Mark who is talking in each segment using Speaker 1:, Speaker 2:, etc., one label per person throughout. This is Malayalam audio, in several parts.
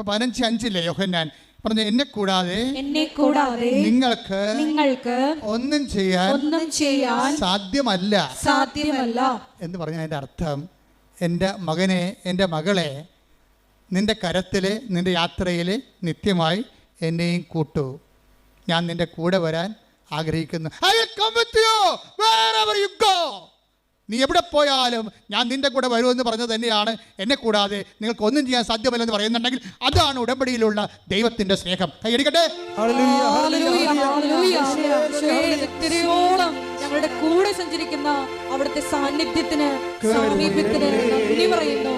Speaker 1: ഇപ്പൊ പതിനഞ്ച് അഞ്ചില്ലേ യോഹന്നാൻ? പറഞ്ഞു എന്നെ കൂടാതെ
Speaker 2: എന്നെ കൂടാതെ
Speaker 1: നിങ്ങൾക്ക്
Speaker 2: നിങ്ങൾക്ക്
Speaker 1: ഒന്നും ചെയ്യാൻ
Speaker 2: ഒന്നും ചെയ്യാൻ
Speaker 1: സാധ്യമല്ല.
Speaker 2: സാധ്യമല്ല.
Speaker 1: എന്ന് പറഞ്ഞ അതിന്റെ അർത്ഥം എന്റെ മകനെ എന്റെ മകളെ നിന്റെ കരത്തിൽ നിന്റെ യാത്രയിൽ നിത്യമായി എന്നെയും കൂട്ടു. ഞാൻ നിന്റെ കൂടെ വരാൻ ആഗ്രഹിക്കുന്നു. I come with you wherever you go. നീ എവിടെ പോയാലും ഞാൻ നിന്റെ കൂടെ വരുമെന്ന് പറഞ്ഞത് തന്നെയാണ്. എന്നെ കൂടാതെ നിങ്ങൾക്ക് ഒന്നും ചെയ്യാൻ സാധ്യമല്ലെന്ന് പറയുന്നുണ്ടെങ്കിൽ അതാണ് ഉടമ്പടിയിലുള്ള ദൈവത്തിന്റെ സ്നേഹം. കൈയടിക്കട്ടെ
Speaker 2: ഞങ്ങളുടെ കൂടെ സഞ്ചരിക്കുന്ന അവിടുത്തെ സാന്നിധ്യത്തിന് സാമീപ്യത്തിന് നന്ദി പറയുന്നു.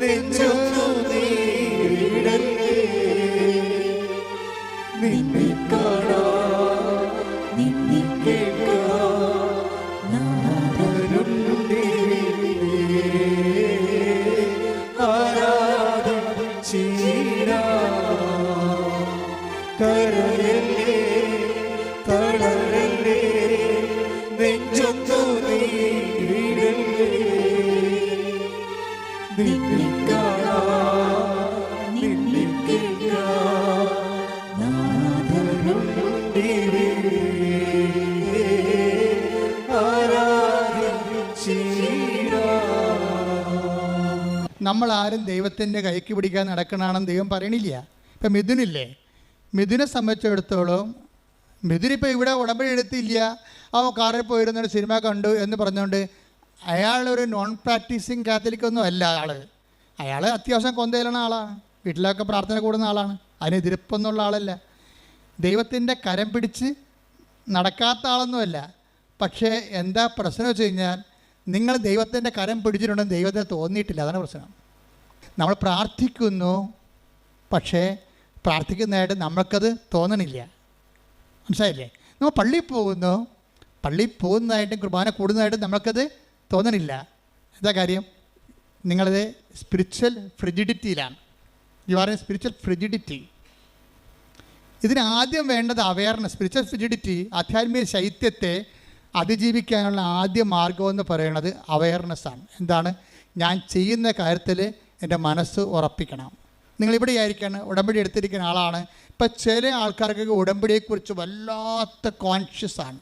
Speaker 3: നെഞ്ചൊന്നു നീരിടല്ലേ. നിന്നെ
Speaker 1: ദൈവത്തിന്റെ കൈക്ക് പിടിക്കാൻ നടക്കണമെന്ന് ദൈവം പറയണില്ല. ഇപ്പം മിഥുനില്ലേ? മിഥുനെ സംബന്ധിച്ചിടത്തോളം മിഥുനിപ്പോൾ ഇവിടെ ഉടമ്പടി എടുത്തില്ല. അവൻ കാറിൽ പോയിരുന്നൊരു സിനിമ കണ്ടു എന്ന് പറഞ്ഞുകൊണ്ട് അയാളൊരു നോൺ പ്രാക്ടീസിങ് കാത്തലിക്കൊന്നും അല്ല ആൾ അയാൾ അത്യാവശ്യം കൊന്തയിലുള്ള ആളാണ് വീട്ടിലൊക്കെ പ്രാർത്ഥന കൂടുന്ന ആളാണ്. അതിന് ആളല്ല. ദൈവത്തിന്റെ കരം പിടിച്ച് നടക്കാത്ത ആളൊന്നുമല്ല. പക്ഷേ എന്താ പ്രശ്നം വെച്ച് കഴിഞ്ഞാൽ നിങ്ങൾ ദൈവത്തിന്റെ കരം പിടിച്ചിട്ടുണ്ടെന്ന് ദൈവത്തെ തോന്നിയിട്ടില്ല. അതാണ് പ്രശ്നം. നമ്മൾ പ്രാർത്ഥിക്കുന്നു പക്ഷേ പ്രാർത്ഥിക്കുന്നതായിട്ട് നമ്മൾക്കത് തോന്നണില്ല. മനസ്സിലായില്ലേ? നമ്മൾ പള്ളിയിൽ പോകുന്നു പള്ളിയിൽ പോകുന്നതായിട്ടും കുർബാന കൂടുന്നതായിട്ടും നമ്മൾക്കത് തോന്നണില്ല. എന്താ കാര്യം? നിങ്ങളത് spiritual ഫ്രിജിഡിറ്റിയിലാണ് you are a spiritual frigidity ഇതിന് ആദ്യം വേണ്ടത് അവയർനെസ് സ്പിരിച്വൽ ഫ്രിജിഡിറ്റി ആധ്യാത്മിക ശൈത്യത്തെ അതിജീവിക്കാനുള്ള ആദ്യ മാർഗം എന്ന് പറയുന്നത് അവയർനെസ്സാണ് എന്താണ്? ഞാൻ ചെയ്യുന്ന കാര്യത്തിൽ എന്റെ മനസ്സ് ഉറപ്പിക്കണം. നിങ്ങളിവിടെ ആയിരിക്കാണ് ഉടമ്പടി എടുത്തിരിക്കുന്ന ആളാണ്. ഇപ്പം ചില ആൾക്കാർക്കൊക്കെ ഉടമ്പടിയെക്കുറിച്ച് വല്ലാത്ത കോൺഷ്യസാണ്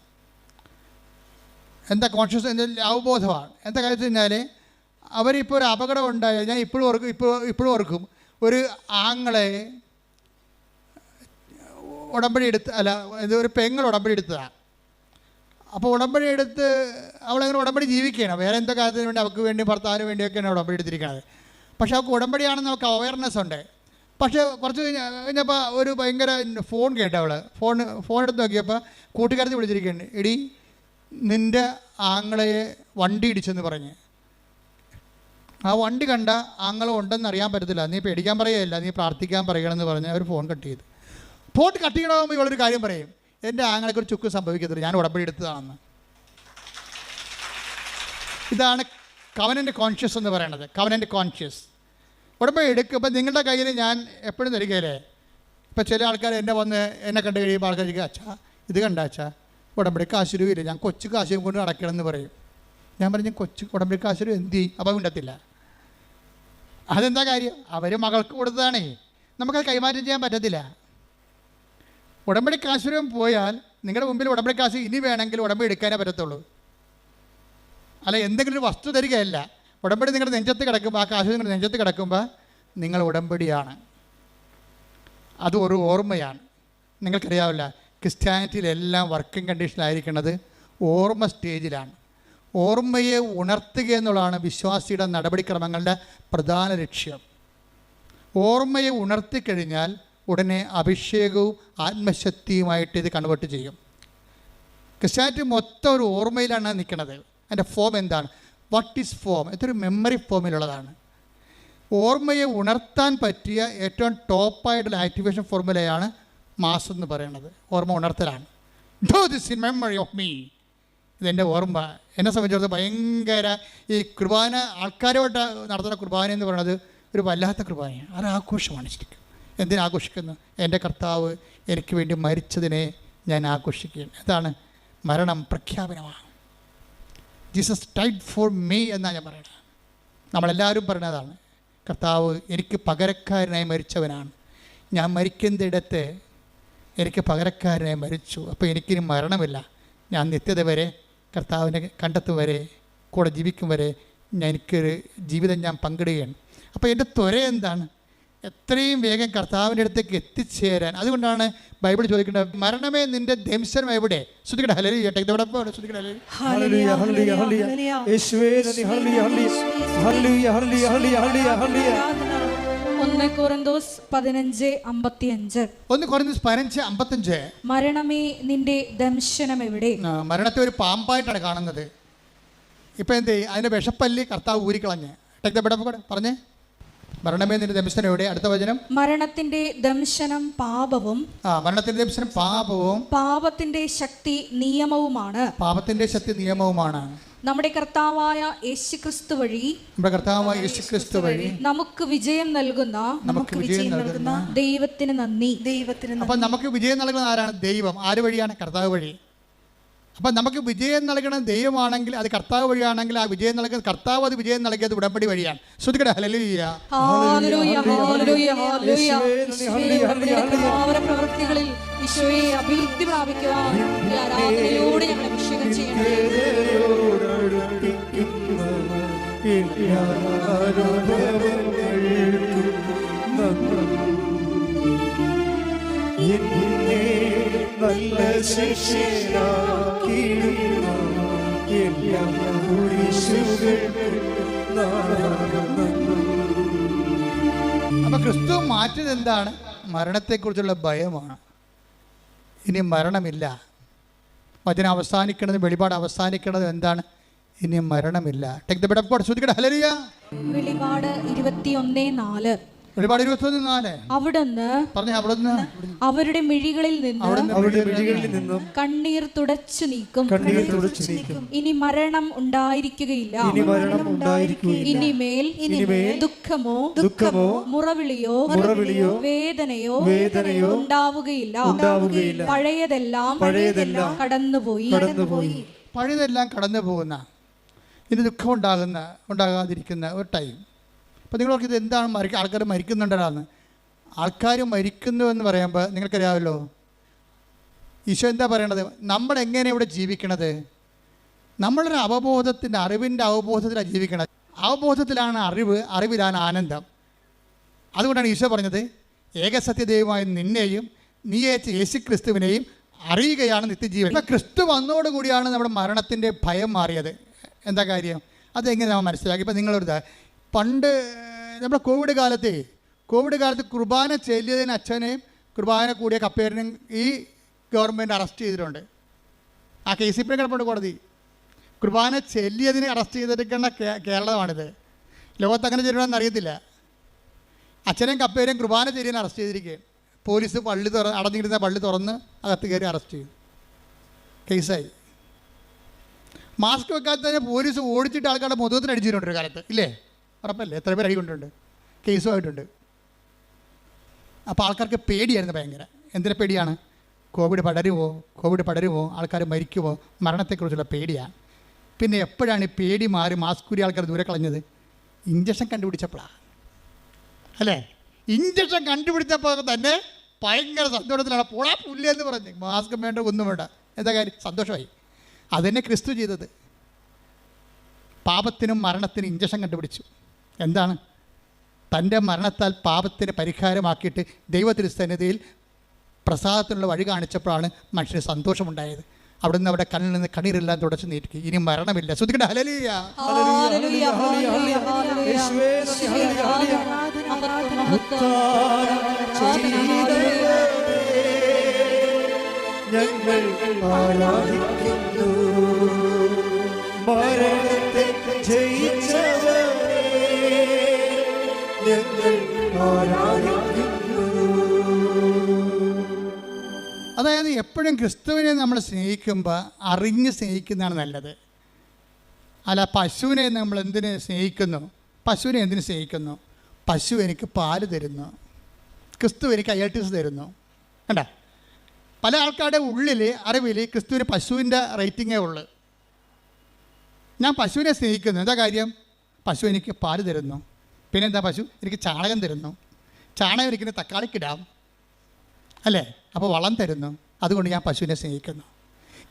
Speaker 1: എന്താ കോൺഷ്യസ് എന്താ അവബോധമാണ് എന്താ കാര്യം വെച്ച് കഴിഞ്ഞാൽ അവരിപ്പോൾ ഒരു അപകടം ഉണ്ടായാൽ ഞാൻ ഇപ്പോഴും ഓർക്കും ഇപ്പോൾ ഇപ്പോഴും ഓർക്കും. ഒരു ആങ്ങളെ ഉടമ്പടി എടുത്ത് അല്ല ഇത് ഒരു പെങ്ങൾ ഉടമ്പടി എടുത്തതാണ്. അപ്പോൾ ഉടമ്പടി എടുത്ത് അവളങ്ങനെ ഉടമ്പടി ജീവിക്കുകയാണ്. വേറെ എന്തോ കാര്യത്തിന് വേണ്ടി അവൾക്ക് വേണ്ടി ഭർത്താവിന് വേണ്ടിയൊക്കെയാണ് ഉടമ്പടി എടുത്തിരിക്കുന്നത്. പക്ഷേ അവൾക്ക് ഉടമ്പടിയാണെന്ന് നമുക്ക് അവയർനെസ് ഉണ്ട്. പക്ഷേ കുറച്ച് കഴിഞ്ഞ കഴിഞ്ഞപ്പോൾ ഒരു ഭയങ്കര ഫോൺ കേട്ട അവൾ ഫോൺ ഫോൺ എടുത്ത് നോക്കിയപ്പോൾ കൂട്ടുകാരത്തിൽ വിളിച്ചിരിക്കുകയാണ് എടി നിന്റെ ആങ്ങളയെ വണ്ടി ഇടിച്ചെന്ന് പറഞ്ഞ്. ആ വണ്ടി കണ്ട ആങ്ങളെ ഉണ്ടെന്ന് അറിയാൻ പറ്റത്തില്ല. നീ പേടിക്കാൻ പറയുകയല്ല. നീ പ്രാർത്ഥിക്കാൻ പറയണമെന്ന് പറഞ്ഞ് അവർ ഫോൺ കട്ട് ചെയ്തു. ഫോൺ കട്ട് ചെയ്യണമെങ്കിൽ ഇവളൊരു കാര്യം പറയും. എന്റെ ആങ്ങളെക്ക് ഒരു ചുക്ക് സംഭവിക്കത്തില്ല. ഞാൻ ഉടമ്പടി എടുത്തതാണെന്ന്. ഇതാണ് കവനന്റെ കോൺഷ്യസ് എന്ന് പറയണത്. കവനന്റെ കോൺഷ്യസ് ഉടമ്പടി എടുക്കുമ്പോൾ നിങ്ങളുടെ കയ്യിൽ ഞാൻ എപ്പോഴും തരികയില്ലേ? ഇപ്പം ചില ആൾക്കാർ എന്നെ വന്ന് എന്നെ കണ്ടു കഴിയുമ്പോൾ ആൾക്കാർ അച്ഛാ ഇത് കണ്ട അച്ഛാ? ഉടമ്പടി കാശുരൂപയില്ല? ഞാൻ കൊച്ചു കാശും കൊണ്ട് നടക്കണമെന്ന് പറയും. ഞാൻ പറഞ്ഞു കൊച്ചു ഉടമ്പടി കാശുരു എന്ത് ചെയ്യും? അപ്പം മിണ്ടത്തില്ല. അതെന്താ കാര്യം? അവർ മകൾക്ക് കൊടുത്തതാണേ. നമുക്കത് കൈമാറ്റം ചെയ്യാൻ പറ്റത്തില്ല. ഉടമ്പടി കാശുരം പോയാൽ നിങ്ങളുടെ മുമ്പിൽ ഉടമ്പടി കാശ് ഇനി വേണമെങ്കിൽ ഉടമ്പടി എടുക്കാനേ പറ്റത്തുള്ളൂ. അല്ല എന്തെങ്കിലും ഒരു വസ്തു തരികയല്ല. ഉടമ്പടി നിങ്ങളുടെ നെഞ്ചത്ത് കിടക്കുമ്പോൾ ആ കാശ് നിങ്ങളുടെ നെഞ്ചത്ത് കിടക്കുമ്പോൾ നിങ്ങൾ ഉടമ്പടിയാണ്. അത് ഒരു ഓർമ്മയാണ്. നിങ്ങൾക്കറിയാവില്ല ക്രിസ്ത്യാനിറ്റിയിലെല്ലാം വർക്കിംഗ് കണ്ടീഷനിലായിരിക്കുന്നത് ഓർമ്മ സ്റ്റേജിലാണ് ഓർമ്മയെ ഉണർത്തുക എന്നുള്ളതാണ് വിശ്വാസിയുടെ നടപടിക്രമങ്ങളുടെ പ്രധാന ലക്ഷ്യം. ഓർമ്മയെ ഉണർത്തിക്കഴിഞ്ഞാൽ ഉടനെ അഭിഷേകവും ആത്മശക്തിയുമായിട്ട് ഇത് കൺവേർട്ട് ചെയ്യും. ക്രിസ്ത്യാനിറ്റി മൊത്തം ഒരു ഓർമ്മയിലാണ് നിൽക്കുന്നത്. അതിന്റെ ഫോം എന്താണ്? വാട്ട് ഈസ് ഫോം ഇതൊരു മെമ്മറി ഫോമിലുള്ളതാണ് ഓർമ്മയെ ഉണർത്താൻ പറ്റിയ ഏറ്റവും ടോപ്പായിട്ടുള്ള ആക്ടിവേഷൻ ഫോർമുലയാണ് മാസം എന്ന് പറയുന്നത് ഓർമ്മ ഉണർത്തലാണ്. Do this in memory of me ഇതെന്റെ ഓർമ്മ. എന്നെ സംബന്ധിച്ചിടത്തോളം ഭയങ്കര ഈ കുർബാന ആൾക്കാരോട്ട് നടത്തുന്ന കുർബാന എന്ന് പറയുന്നത് ഒരു വല്ലാത്ത കുർബാനയാണ്. അത് ആഘോഷമാണ് ശരിക്കും. എന്തിനാഘോഷിക്കുന്നു എന്റെ കർത്താവ് എനിക്ക് വേണ്ടി മരിച്ചതിനെ ഞാൻ ആഘോഷിക്കുകയാണ്. അതാണ് മരണം പ്രഖ്യാപനമാണ്. ജീസസ് ടൈഡ് ഫോർ മീ എന്നാണ് ഞാൻ പറയുന്നത് നമ്മളെല്ലാവരും പറഞ്ഞതാണ് കർത്താവ് എനിക്ക് പകരക്കാരനായി മരിച്ചവനാണ്. ഞാൻ മരിക്കുന്നിടത്ത് എനിക്ക് പകരക്കാരനായി മരിച്ചു. അപ്പോൾ എനിക്കിനി മരണമില്ല. ഞാൻ നിത്യത വരെ കർത്താവിനെ കണ്ടെത്തും വരെ കൂടെ ജീവിക്കും വരെ ഞാൻ എനിക്കൊരു ജീവിതം ഞാൻ പങ്കിടുകയാണ്. അപ്പോൾ എന്റെ ത്വര എന്താണ്? എത്രയും വേഗം കർത്താവിന്റെ അടുത്തേക്ക് എത്തിച്ചേരാൻ. അതുകൊണ്ടാണ് ബൈബിൾ ചോദിക്കേണ്ടത് മരണമേ നിന്റെ ദംശനം എവിടെ? ഹലരി
Speaker 2: ഒന്ന് കോറിന്തോസ് പതിനഞ്ച് അമ്പത്തിയഞ്ച്.
Speaker 1: ഒന്ന് പതിനഞ്ച്
Speaker 2: മരണമേ നിന്റെ ദംശനം എവിടെ?
Speaker 1: മരണത്തെ ഒരു പാമ്പായിട്ടാണ് കാണുന്നത്. ഇപ്പൊ എന്ത് അതിന്റെ വിഷപ്പല്ലി കർത്താവ് ഊരിക്കളഞ്ഞ്. ടെക് ദ കൂടെ പറഞ്ഞേ. മരണമേ നിന്റെ ദംശനം എവിടെ അടുത്ത വചനം.
Speaker 2: മരണത്തിന്റെ ദംശനം പാപവും
Speaker 1: ആ മരണത്തിന്റെ ദംശനം പാപവും
Speaker 2: പാപത്തിന്റെ ശക്തി നിയമവുമാണ്.
Speaker 1: പാപത്തിന്റെ ശക്തി നിയമവുമാണ്.
Speaker 2: നമ്മുടെ കർത്താവായ യേശുക്രിസ്തു വഴി
Speaker 1: നമ്മുടെ കർത്താവായ യേശു ക്രിസ്തു വഴി
Speaker 2: നമുക്ക് വിജയം നൽകുന്ന
Speaker 1: നമുക്ക് വിജയം നൽകുന്ന
Speaker 2: ദൈവത്തിന് നന്ദി.
Speaker 4: ദൈവത്തിന്
Speaker 1: അപ്പൊ നമുക്ക് വിജയം നൽകുന്ന ആരാണ്? ദൈവം. ആര് വഴിയാണ്? കർത്താവ് വഴി. അപ്പം നമുക്ക് വിജയം നൽകണം ദൈവമാണെങ്കിൽ അത് കർത്താവ് വഴിയാണെങ്കിൽ ആ വിജയം നൽകുന്ന കർത്താവ് അത് വിജയം നൽകിയത് ഉടമ്പടി വഴിയാണ്. ശ്രദ്ധിക്കട്ടെ hallelujah
Speaker 2: hallelujah, hallelujah, hallelujah.
Speaker 3: Hallelujah, hallelujah,
Speaker 2: ഈശോയുടെ കൃപാവര പ്രവൃത്തികളിൽ ഈശോയെ അഭിവൃദ്ധി പ്രാപിക്കുവാൻ അഭിഷേകം ചെയ്യണം
Speaker 3: നല്ല ശിക്ഷ എല്ലാ
Speaker 1: അപ്പം ക്രിസ്തു മാറ്റിയത് എന്താണ്? മരണത്തെക്കുറിച്ചുള്ള ഭയമാണ്. ഇനി മരണമില്ല. വചനം അവസാനിക്കുന്നത് വെളിപാട് അവസാനിക്കുന്നത് എന്താണ്? ഇനി മരണമില്ല. ടെക് ദ ബെഡ് ഓഫ് ശ്രുതിക്കട്ടെ ഹലരിയ
Speaker 2: വെളിപാട് ഇരുപത്തിയൊന്നേ നാല്.
Speaker 1: വെളിപാട് ഇരുപത്തൊന്ന് നാല്
Speaker 2: അവിടുന്ന്
Speaker 1: പറഞ്ഞ അവിടുന്ന്.
Speaker 2: അവരുടെ മിഴികളിൽ നിന്ന്
Speaker 3: അവരുടെ മിഴികളിൽ നിന്നും
Speaker 2: കണ്ണീർ തുടച്ചു നീക്കും.
Speaker 3: കണ്ണീർ തുടച്ചു നീക്കും.
Speaker 2: ഇനി മരണം ഉണ്ടായിരിക്കുകയില്ല.
Speaker 3: ഇനി മരണം ഉണ്ടായിരിക്കുകയില്ല.
Speaker 2: ഇനിമേൽ
Speaker 3: ഇനിമേൽ
Speaker 2: ദുഃഖമോ
Speaker 3: ദുഃഖമോ
Speaker 2: മുറവിളിയോ
Speaker 3: മുറവിളിയോ
Speaker 2: വേദനയോ
Speaker 3: വേദനയോ
Speaker 2: ഉണ്ടാവുകയില്ല.
Speaker 3: ഉണ്ടാവുകയില്ല.
Speaker 2: പഴയതെല്ലാം
Speaker 3: പഴയതെല്ലാം
Speaker 2: കടന്നുപോയി.
Speaker 3: കടന്നുപോയി.
Speaker 1: പഴയതെല്ലാം കടന്നു പോകുന്ന ഇനി ദുഃഖം ഉണ്ടാകുന്ന ഉണ്ടാകാതിരിക്കുന്ന ഒരു ടൈം അപ്പോൾ നിങ്ങളൊക്കെ ഇത് എന്താണ് മരിക്ക ആൾക്കാർ മരിക്കുന്നുണ്ടെന്ന് ആൾക്കാർ മരിക്കുന്നു എന്ന് പറയുമ്പോൾ നിങ്ങൾക്കറിയാമല്ലോ ഈശോ എന്താ പറയണത്? നമ്മൾ എങ്ങനെ ഇവിടെ ജീവിക്കണത്? നമ്മളൊരു അവബോധത്തിന്റെ അറിവിന്റെ അവബോധത്തിലാണ് ജീവിക്കണത്. അവബോധത്തിലാണ് അറിവ് അറിവിലാണ് ആനന്ദം. അതുകൊണ്ടാണ് ഈശോ പറഞ്ഞത് ഏകസത്യദൈവമായ നിന്നെയും നീ അയച്ച യേശു ക്രിസ്തുവിനെയും അറിയുകയാണ് നിത്യജീവൻ. ഇപ്പം ക്രിസ്തു വന്നതോടുകൂടിയാണ് നമ്മുടെ മരണത്തിന്റെ ഭയം മാറിയത്. എന്താ കാര്യം? അതെങ്ങനെ നമ്മൾ മനസ്സിലാക്കി? ഇപ്പം നിങ്ങളൊരു പണ്ട് നമ്മുടെ കോവിഡ് കാലത്തെ കോവിഡ് കാലത്ത് കുർബാന ചെല്ലിയതിന് അച്ഛനെയും കുർബാന കൂടിയ കപ്പേരനും ഈ ഗവൺമെന്റ് അറസ്റ്റ് ചെയ്തിട്ടുണ്ട്. ആ കേസ് ഇപ്പോഴും കിടപ്പുണ്ട് കോടതി. കുർബാന ചെല്ലിയതിനെ അറസ്റ്റ് ചെയ്തിരിക്കുന്ന കേരളമാണിത്. ലോകത്ത് അങ്ങനെ ചെയ്യണമെന്ന് അറിയത്തില്ല. അച്ഛനെയും കപ്പേരെയും കുർബാന ചെല്ലിയതിനെ അറസ്റ്റ് ചെയ്തിരിക്കുകയും പോലീസ് പള്ളി തുറ അടഞ്ഞിരുന്ന പള്ളി തുറന്ന് അകത്ത് കയറി അറസ്റ്റ് ചെയ്തു കേസായി. മാസ്ക് വെക്കാത്തതിന് പോലീസ് ഓടിച്ചിട്ട് ആൾക്കാരുടെ മുഖത്തിന് അടിച്ചിട്ടുണ്ട് ഒരു കാലത്ത്. ഇല്ലേ? ഉറപ്പല്ലേ? എത്ര പേര് അടികൊണ്ടുണ്ട്? കേസുമായിട്ടുണ്ട് അപ്പോൾ ആൾക്കാർക്ക് പേടിയായിരുന്നു ഭയങ്കര. എന്തിനു പേടിയാണ്? കോവിഡ് പടരുമോ കോവിഡ് പടരുമോ ആൾക്കാർ മരിക്കുമോ മരണത്തെക്കുറിച്ചുള്ള പേടിയാണ് പിന്നെ എപ്പോഴാണ് ഈ പേടി മാറി മാസ്ക് കൂടി ആൾക്കാർ ദൂരെ കളഞ്ഞത്? ഇഞ്ചക്ഷൻ കണ്ടുപിടിച്ചപ്പോഴാണ് അല്ലേ? ഇഞ്ചക്ഷൻ കണ്ടുപിടിച്ചപ്പോൾ തന്നെ ഭയങ്കര സന്തോഷത്തിലാണ്. പോളാ പുല്ല് എന്ന് പറഞ്ഞ്. മാസ്ക് വേണ്ട ഒന്നും വേണ്ട. എന്താ കാര്യം? സന്തോഷമായി. അതന്നെ ക്രിസ്തു ചെയ്തത്. പാപത്തിനും മരണത്തിനും ഇഞ്ചക്ഷൻ കണ്ടുപിടിച്ചു. എന്താണ്? തന്റെ മരണത്താൽ പാപത്തിന് പരിഹാരമാക്കിയിട്ട് ദൈവതിരുസന്നിധിയിൽ പ്രസാദത്തിനുള്ള വഴി കാണിച്ചപ്പോഴാണ് മനുഷ്യന് സന്തോഷമുണ്ടായത്. അവിടുന്ന് അവിടെ കണ്ണിൽ നിന്ന് കണ്ണീരെല്ലാം തുടച്ചു നീട്ടി. ഇനി മരണമില്ല. ശ്രദ്ധിക്കട്ടെ. Hallelujah
Speaker 2: hallelujah, hallelujah.
Speaker 1: അതായത് എപ്പോഴും ക്രിസ്തുവിനെ നമ്മൾ സ്നേഹിക്കുമ്പോൾ അറിഞ്ഞ് സ്നേഹിക്കുന്നതാണ് നല്ലത്. അല്ല പശുവിനെ നമ്മൾ എന്തിനു സ്നേഹിക്കുന്നു? പശുവിനെ എന്തിനു സ്നേഹിക്കുന്നു? പശു എനിക്ക് പാൽ തരുന്നു. ക്രിസ്തു എനിക്ക് അയൽട്ടീസ് തരുന്നു. കണ്ട? പല ആൾക്കാരുടെ ഉള്ളിൽ അറിവിൽ ക്രിസ്തുവിന് പശുവിന്റെ റേറ്റിങ്ങേ ഉള്ളു. ഞാൻ പശുവിനെ സ്നേഹിക്കുന്നു. എന്താ കാര്യം? പശു എനിക്ക് പാൽ തരുന്നു. പിന്നെ എന്താ പശു? എനിക്ക് ചാണകം തരുന്നു. ചാണകം എനിക്ക് തക്കാളിക്കിടാം. അല്ലേ? അപ്പോൾ വളം തരുന്നു. അതുകൊണ്ട് ഞാൻ പശുവിനെ സ്നേഹിക്കുന്നു.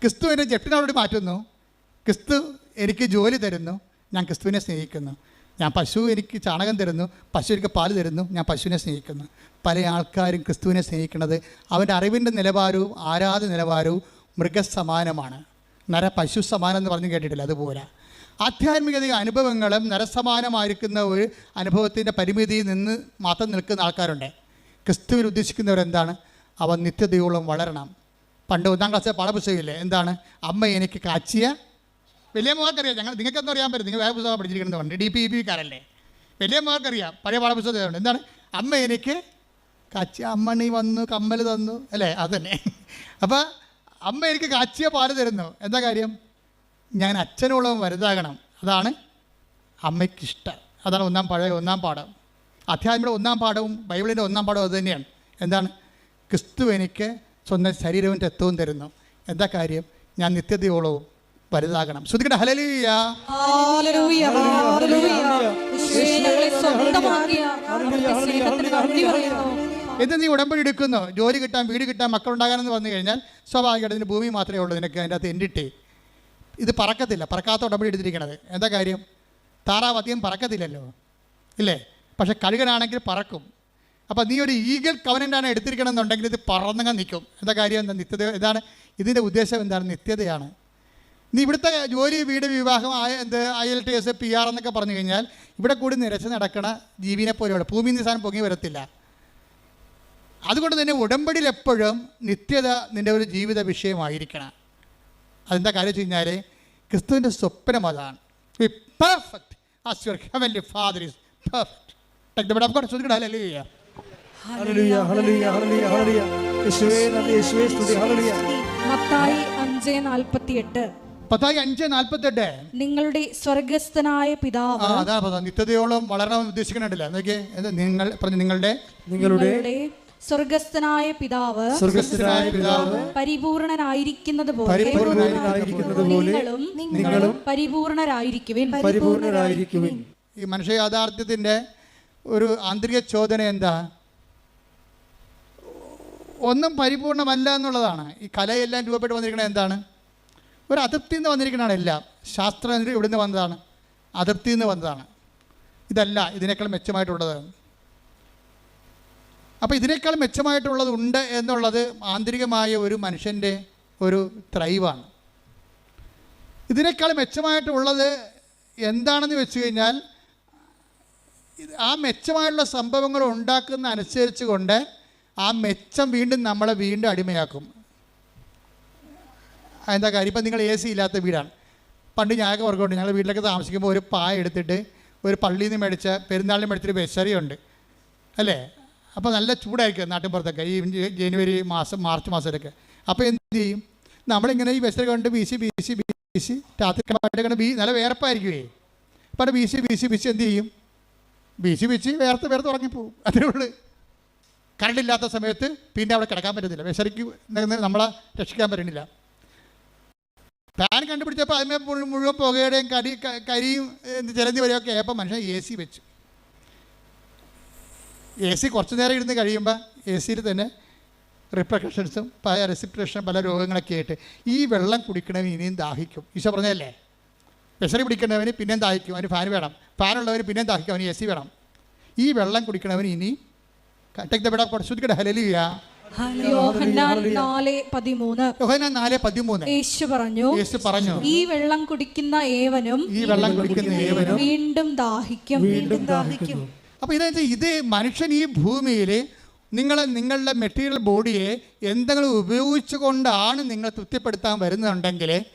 Speaker 1: ക്രിസ്തു എന്റെ ജപ്റ്റിനോട് മാറ്റുന്നു. ക്രിസ്തു എനിക്ക് ജോലി തരുന്നു. ഞാൻ ക്രിസ്തുവിനെ സ്നേഹിക്കുന്നു. ഞാൻ പശു എനിക്ക് ചാണകം തരുന്നു. പശു എനിക്ക് പാൽ തരുന്നു. ഞാൻ പശുവിനെ സ്നേഹിക്കുന്നു. പല ആൾക്കാരും ക്രിസ്തുവിനെ സ്നേഹിക്കുന്നത് അവന്റെ അറിവിന്റെ നിലവാരവും ആരാധന നിലവാരവും മൃഗസമാനമാണ്. നര പശു സമാനം എന്ന് പറഞ്ഞ് കേട്ടിട്ടില്ല? അതുപോലെ. ആധ്യാത്മികത അനുഭവങ്ങളും നരസമാനമായിരിക്കുന്ന ഒരു അനുഭവത്തിന്റെ പരിമിതിയിൽ നിന്ന് മാത്രം നിൽക്കുന്ന ആൾക്കാരുണ്ട്. ക്രിസ്തുവിൽ ഉദ്ദേശിക്കുന്നവരെന്താണ് അവൻ നിത്യതയോളം വളരണം. പണ്ട് ഒന്നാം ക്ലാസ്സിലെ പാഠപുസ്തകമില്ലേ? എന്താണ്? അമ്മ എനിക്ക് കാച്ചിയ വലിയ മുഖക്കറിയാം ഞങ്ങൾ നിങ്ങൾക്കൊന്നും അറിയാൻ പറ്റും? നിങ്ങൾ വേറെ പുസ്തകം പഠിച്ചിരിക്കുന്നത് പണ്ട് ഡി പി ഇ പിക്കാരല്ലേ വലിയ മുഖക്കറിയാം പഴയ പാഠപുസ്തകമുണ്ട് എന്താണ്? അമ്മ എനിക്ക് കാച്ചി അമ്മണി വന്നു കമ്മൽ തന്നു. അല്ലേ? അതന്നെ അപ്പോൾ അമ്മ എനിക്ക് കാച്ചിയ പാൽ തരുന്നു. എന്താ കാര്യം? ഞാൻ അച്ഛനോളം വലുതാകണം. അതാണ് അമ്മയ്ക്കിഷ്ടം അതാണ് ഒന്നാം പഴയ ഒന്നാം പാഠം. അധ്യാത്മിയുടെ ഒന്നാം പാഠവും ബൈബിളിന്റെ ഒന്നാം പാഠവും അതുതന്നെയാണ് എന്താണ്? ക്രിസ്തു എനിക്ക് സ്വന്തം ശരീരവും രക്തവും തരുന്നു. എന്താ കാര്യം? ഞാൻ നിത്യതയോളവും വലുതാകണം. ശ്രുതിക്കട്ടെ ഹലലൂയ എന്ത് നീ ഉടമ്പടി എടുക്കുന്നു. ജോലി കിട്ടാൻ വീട് കിട്ടാൻ മക്കളുണ്ടാകാനെന്ന് പറഞ്ഞു കഴിഞ്ഞാൽ സ്വാഭാവികമായിട്ട് ഭൂമി മാത്രമേ ഉള്ളൂ. നിനക്ക് അതിന്റെ അകത്ത് എൻഡിട്ടേ ഇത് പറക്കത്തില്ല. പറക്കാത്ത ഉടമ്പടി എടുത്തിരിക്കണത്. എന്താ കാര്യം? താറാവ് അധികം പറക്കത്തില്ലല്ലോ. ഇല്ലേ? പക്ഷെ കഴുകനാണെങ്കിൽ പറക്കും. അപ്പോൾ നീ ഒരു ഈഗൽ കവനന്റാണ് എടുത്തിരിക്കണമെന്നുണ്ടെങ്കിൽ ഇത് പറന്നങ്ങ് നിൽക്കും. എന്താ കാര്യം? എന്താ നിത്യത? ഇതാണ് ഇതിന്റെ ഉദ്ദേശം എന്താണ്? നിത്യതയാണ്. നീ ഇവിടുത്തെ ജോലി വീട് വിവാഹം ആയ എന്ത് I L T S P R എന്നൊക്കെ പറഞ്ഞു കഴിഞ്ഞാൽ ഇവിടെ കൂടി നിരച്ച് നടക്കണ ജീവിനെ പോലെയുള്ള. ഭൂമി നിസാനം പൊങ്ങി വരത്തില്ല. അതുകൊണ്ട് തന്നെ ഉടമ്പടിയിൽ എപ്പോഴും നിത്യത നിന്റെ ഒരു ജീവിത വിഷയമായിരിക്കണം. അതെന്താ കാര്യം വെച്ച് കഴിഞ്ഞാൽ ക്രിസ്തുവിന്റെ സ്വപ്നം അതാണ്. Perfect as your heavenly father is perfect take the bed of God ശ്രദ്ധിക്കട്ടെ hallelujah
Speaker 3: hallelujah hallelujah hallelujah hallelujah യേശുവേ നന്ദി യേശുവേ സ്തുതി. ഹല്ലേലൂയ
Speaker 2: മത്തായി അഞ്ച് നാൽപ്പത്തിയെട്ട്.
Speaker 1: പത്തായി അഞ്ച് നാൽപ്പത്തെട്ട്
Speaker 2: നിങ്ങളുടെ സ്വർഗസ്ഥനായ പിതാവ്
Speaker 1: അതാ നിത്യതയോളം വളരണമെന്ന് ഉദ്ദേശിക്കണില്ല നിങ്ങൾ പറഞ്ഞു നിങ്ങളുടെ
Speaker 3: നിങ്ങളുടെ
Speaker 2: സ്വർഗസ്ഥനായ പിതാവ്
Speaker 3: സ്വർഗസ്ഥനായ പിതാവ്
Speaker 2: പരിപൂർണനായിരിക്കുന്നത് പോലെ. നിങ്ങളും
Speaker 3: നിങ്ങളും
Speaker 2: പരിപൂർണരായിരിക്കുവിൻ.
Speaker 3: പരിപൂർണരായിരിക്കുവിൻ.
Speaker 1: ഈ മനുഷ്യ യാഥാർത്ഥ്യത്തിന്റെ ഒരു ആന്തരിക ചോദന എന്താ? ഒന്നും പരിപൂർണമല്ല എന്നുള്ളതാണ്. ഈ കലയെല്ലാം രൂപപ്പെട്ട് വന്നിരിക്കുന്നത് എന്താണ്? ഒരു അതൃപ്തി നിന്ന് വന്നിരിക്കുന്നതാണ് എല്ലാം. ശാസ്ത്രം ഇവിടെ നിന്ന് വന്നതാണ്. അതൃപ്തി നിന്ന് വന്നതാണ്. ഇതല്ല ഇതിനേക്കാൾ മെച്ചമായിട്ടുള്ളത്. അപ്പോൾ ഇതിനേക്കാൾ മെച്ചമായിട്ടുള്ളത് ഉണ്ട് എന്നുള്ളത് ആന്തരികമായ ഒരു മനുഷ്യന്റെ ഒരു ത്രൈവാണ്. ഇതിനേക്കാൾ മെച്ചമായിട്ടുള്ളത് എന്താണെന്ന് വെച്ച് കഴിഞ്ഞാൽ ആ മെച്ചമായിട്ടുള്ള സംഭവങ്ങൾ ഉണ്ടാക്കുന്ന അനുസരിച്ച് കൊണ്ട് ആ മെച്ചം വീണ്ടും നമ്മളെ വീണ്ടും അടിമയാക്കും. എന്താ കാര്യം? ഇപ്പം നിങ്ങൾ എ സി ഇല്ലാത്ത വീടാണ്. പണ്ട് ഞാനൊക്കെ ഓർക്കുന്നുണ്ട് ഞങ്ങൾ വീട്ടിലൊക്കെ താമസിക്കുമ്പോൾ ഒരു പായ എടുത്തിട്ട് ഒരു പള്ളിയിൽ നിന്ന് മേടിച്ച പെരുന്നാളിന് മേടിച്ചൊരു ബെസറിയുണ്ട് അല്ലേ? അപ്പോൾ നല്ല ചൂടായിരിക്കും നാട്ടിൻപുറത്തൊക്കെ ഈ ജനുവരി മാസം മാർച്ച് മാസത്തിലൊക്കെ. അപ്പോൾ എന്ത് ചെയ്യും? നമ്മളിങ്ങനെ ഈ ബെസറി കൊണ്ട് വീശി വീശി വീശി രാത്രി കണ്ട് ബി നല്ല വേർപ്പായിരിക്കുമേ അപ്പോൾ ബി വീശി വീശി വീശി എന്ത് ചെയ്യും? വീശി വീശി വേർത്ത് വേർത്ത് ഉറങ്ങിപ്പോവും. അതേ ഉള്ളൂ. കറണ്ട് ഇല്ലാത്ത സമയത്ത് പിന്നെ അവിടെ കിടക്കാൻ പറ്റുന്നില്ല വിശറിക്ക് നമ്മളെ രക്ഷിക്കാൻ പറ്റുന്നില്ല ഫാൻ കണ്ടുപിടിച്ചപ്പോൾ അതിനെ മുഴു- മുഴുവൻ പുകയുടെയും കരി ക- കരിയും ചിലന്തി വരെയൊക്കെ ആയപ്പോൾ മനുഷ്യൻ എ സി വെച്ചു. എ സി കുറച്ച് നേരം ഇരുന്ന് കഴിയുമ്പോൾ എ സിയിൽ തന്നെ റിപ്രക്കഷൻസും പല റെസിപ്രേഷനും പല രോഗങ്ങളൊക്കെ ആയിട്ട് ഈ വെള്ളം കുടിക്കണവന് ഇനിയും ദാഹിക്കും. ഈശോ പറഞ്ഞതല്ലേ? വിശറി പിടിക്കുന്നവന് പിന്നെയും ദാഹിക്കും. അവന് ഫാൻ വേണം. ഫാനുള്ളവന് പിന്നെയും ദാഹിക്കും. അവന് എ സി വേണം. ഈ വെള്ളം കുടിക്കണവന് ഇനി ടേക്ക് ദ ബെഡ് ഓഫ് ശ്രദ്ധിക്കട്ടെ ഹലലിയ
Speaker 2: യേശു പറഞ്ഞു
Speaker 1: പറഞ്ഞു
Speaker 2: ഈ വെള്ളം കുടിക്കുന്ന ഏവനും
Speaker 1: ഈ വെള്ളം കുടിക്കുന്ന ഏവനും
Speaker 2: വീണ്ടും ദാഹിക്കും.
Speaker 3: വീണ്ടും ദാഹിക്കുന്നു.
Speaker 1: അപ്പോൾ ഇതായത് ഇത് മനുഷ്യൻ ഈ ഭൂമിയിൽ നിങ്ങൾ നിങ്ങളുടെ മെറ്റീരിയൽ ബോഡിയെ എന്തെങ്കിലും ഉപയോഗിച്ചുകൊണ്ടാണ് നിങ്ങൾ തൃപ്തിപ്പെടുത്താൻ വരുന്നുണ്ടെങ്കിൽ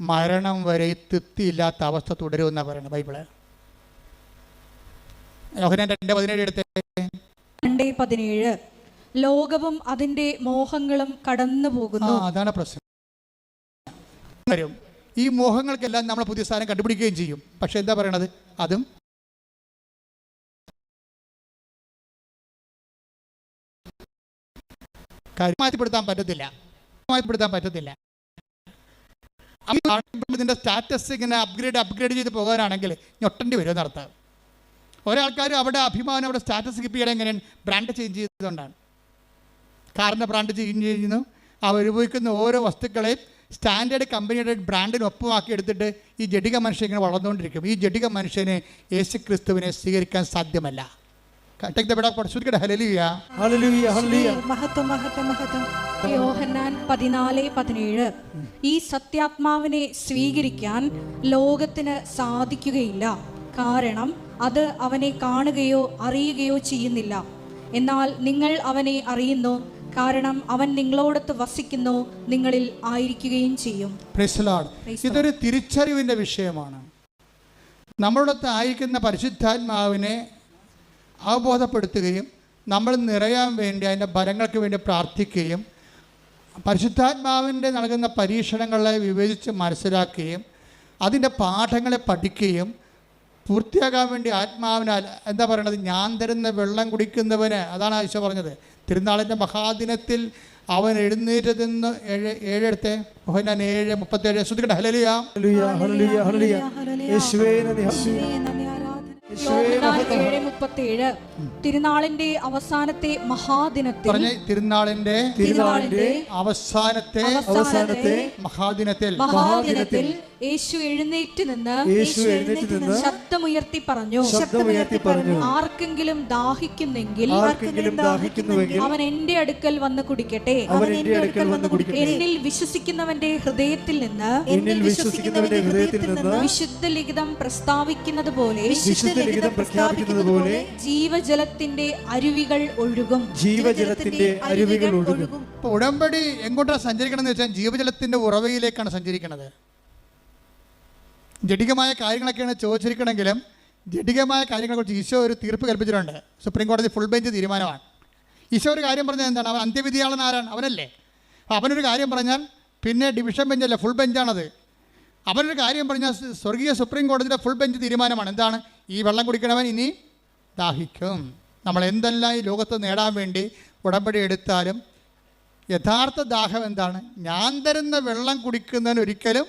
Speaker 1: മരണം വരെ തൃപ്തിയില്ലാത്ത അവസ്ഥ തുടരുമെന്നാണ് പറയുന്നത് ബൈബിൾ. യോഹനാൻ രണ്ട് പതിനേഴ് എടുത്ത്.
Speaker 2: രണ്ടേ പതിനേഴ്. ലോകവും അതിന്റെ മോഹങ്ങളും കടന്നു പോകുന്നു.
Speaker 1: അതാണ് പ്രശ്നം. വരും. ഈ മോഹങ്ങൾക്കെല്ലാം നമ്മൾ പുതിയ സാധനം കണ്ടുപിടിക്കുകയും ചെയ്യും. പക്ഷെ എന്താ പറയണത്? അതും കാര്യം മാറ്റിപ്പെടുത്താൻ പറ്റത്തില്ല. മാറ്റിപ്പെടുത്താൻ പറ്റത്തില്ല. ഇതിന്റെ സ്റ്റാറ്റസ് ഇങ്ങനെ അപ്ഗ്രേഡ് അപ്ഗ്രേഡ് ചെയ്ത് പോകാനാണെങ്കിൽ ഞൊട്ടേണ്ടി വരും എന്നർത്ഥം. ഒരാൾക്കാർ അവിടെ അഭിമാനം അവിടെ സ്റ്റാറ്റസ് കീപ്പ് ചെയ്യണം എങ്ങനെയാണ്? ബ്രാൻഡ് ചേഞ്ച് ചെയ്തുകൊണ്ടാണ്. കാറിന്റെ ബ്രാൻഡ് ചേഞ്ച് ചെയ്യുന്നു. അവർ ഉപയോഗിക്കുന്ന ഓരോ വസ്തുക്കളെയും സ്റ്റാൻഡേർഡ് കമ്പനിയുടെ ബ്രാൻഡിന് ഒപ്പമാക്കി എടുത്തിട്ട് ഈ ജഡിക മനുഷ്യൻ ഇങ്ങനെ വളർന്നുകൊണ്ടിരിക്കും. ഈ ജഡിക മനുഷ്യനെ യേശു ക്രിസ്തുവിനെ സ്വീകരിക്കാൻ സാധ്യമല്ല. ടേക്ക് ദ ബിഡ് ഓഫ് ശ്രദ്ധിക്കട്ടെ ഹല്ലേലൂയ
Speaker 3: ഹല്ലേലൂയ. ഹല്ലേലൂയ
Speaker 2: മഹത്വം മഹത്വം മഹത്വം. യോഹന്നാൻ പതിനാല് പതിനേഴ്. ഈ സത്യാത്മാവിനെ സ്വീകരിക്കാൻ ലോകത്തിന് സാധിക്കുകയില്ല. കാരണം അത് അവനെ കാണുകയോ അറിയുകയോ ചെയ്യുന്നില്ല. എന്നാൽ നിങ്ങൾ അവനെ അറിയുന്നു. കാരണം അവൻ നിങ്ങളോടൊത്ത് വസിക്കുന്നു. നിങ്ങളിൽ ആയിരിക്കുകയും ചെയ്യും.
Speaker 1: ഇതൊരു തിരിച്ചറിവിന്റെ വിഷയമാണ്. നമ്മളോടൊത്ത് ആയിരിക്കുന്ന പരിശുദ്ധാത്മാവിനെ അവബോധപ്പെടുത്തുകയും നമ്മൾ നിറയാൻ വേണ്ടി അതിന്റെ ഫലങ്ങൾക്ക് വേണ്ടി പ്രാർത്ഥിക്കുകയും പരിശുദ്ധാത്മാവിന്റെ നൽകുന്ന പരീക്ഷണങ്ങളെ വിവേചിച്ച് മനസ്സിലാക്കുകയും അതിന്റെ പാഠങ്ങളെ പഠിക്കുകയും പൂർത്തിയാകാൻ വേണ്ടി ആത്മാവിനാൽ എന്താ പറയണത്? ഞാൻ തരുന്ന വെള്ളം കുടിക്കുന്നവന് അതാണ് ആയിഷ പറഞ്ഞത്. തിരുനാളിന്റെ മഹാദിനത്തിൽ അവൻ എഴുന്നേറ്റ് നിന്ന് ഏഴ് ഏഴെടുത്തെ മോഹൻലാൻ ഏഴ് മുപ്പത്തേഴ്. ശ്രദ്ധിക്കട്ടെ ഹലലിയ
Speaker 2: തിരുനാളിന്റെ അവസാനത്തെ മഹാദിനത്തിൽ
Speaker 1: പറഞ്ഞ തിരുനാളിന്റെ
Speaker 3: തിരുനാളിന്റെ
Speaker 1: അവസാനത്തെ
Speaker 3: അവസാനത്തെ
Speaker 1: മഹാദിനത്തിൽ.
Speaker 2: മഹാദിനത്തിൽ യേശു എഴുന്നേറ്റ് നിന്ന്
Speaker 3: യേശു എഴുന്നേറ്റ് നിന്ന്
Speaker 2: ശബ്ദമുയർത്തി പറഞ്ഞു.
Speaker 3: ശബ്ദമുയർത്തി പറഞ്ഞു.
Speaker 2: ആർക്കെങ്കിലും ദാഹിക്കുന്നെങ്കിൽ
Speaker 3: ആർക്കെങ്കിലും ദാഹിക്കുന്നുവെങ്കിൽ
Speaker 2: അവൻ എന്റെ അടുക്കൽ വന്ന് കുടിക്കട്ടെ.
Speaker 3: അവൻ എന്റെ അടുക്കൽ വന്ന് കുടിക്കട്ടെ.
Speaker 2: എന്നിൽ വിശ്വസിക്കുന്നവന്റെ ഹൃദയത്തിൽ നിന്ന്
Speaker 3: എന്നിൽ വിശ്വസിക്കുന്നവന്റെ ഹൃദയത്തിൽ നിന്ന്
Speaker 2: വിശുദ്ധ ലിഖിതം പ്രസ്താവിക്കുന്നത് പോലെ
Speaker 3: വിശുദ്ധ ലിഖിതം പ്രഖ്യാപിക്കുന്നത് പോലെ
Speaker 2: ജീവജലത്തിന്റെ അരുവികൾ ഒഴുകും.
Speaker 3: ജീവജലത്തിന്റെ അരുവികൾ ഒഴുകും.
Speaker 1: ഉടമ്പടി എങ്ങോട്ടാണ് സഞ്ചരിക്കണം എന്ന് വെച്ചാൽ ജീവജലത്തിന്റെ ഉറവയിലേക്കാണ് സഞ്ചരിക്കുന്നത് ജടികമായ കാര്യങ്ങളൊക്കെയാണ് ചോദിച്ചിരിക്കണമെങ്കിലും ജഡികമായ കാര്യങ്ങളെക്കുറിച്ച് ഈശോ ഒരു തീർപ്പ് കൽപ്പിച്ചിട്ടുണ്ട്. സുപ്രീം കോടതി ഫുൾ ബെഞ്ച് തീരുമാനമാണ്. ഈശോ ഒരു കാര്യം പറഞ്ഞത് എന്താണ്? അവൻ അന്ത്യവിധിയാളൻ ആരാണ്? അവനല്ലേ. അവനൊരു കാര്യം പറഞ്ഞാൽ പിന്നെ ഡിവിഷൻ ബെഞ്ചല്ല? ഫുൾ ബെഞ്ചാണത്. അവനൊരു കാര്യം പറഞ്ഞാൽ സ്വർഗീയ സുപ്രീം കോടതിയുടെ ഫുൾ ബെഞ്ച് തീരുമാനമാണ്. എന്താണ്? ഈ വെള്ളം കുടിക്കണവൻ ഇനി ദാഹിക്കും. നമ്മൾ എന്തെല്ലാം ഈ ലോകത്ത് നേടാൻ വേണ്ടി ഉടമ്പടി എടുത്താലും യഥാർത്ഥ ദാഹം എന്താണ്? ഞാൻ തരുന്ന വെള്ളം കുടിക്കുന്നതിന് ഒരിക്കലും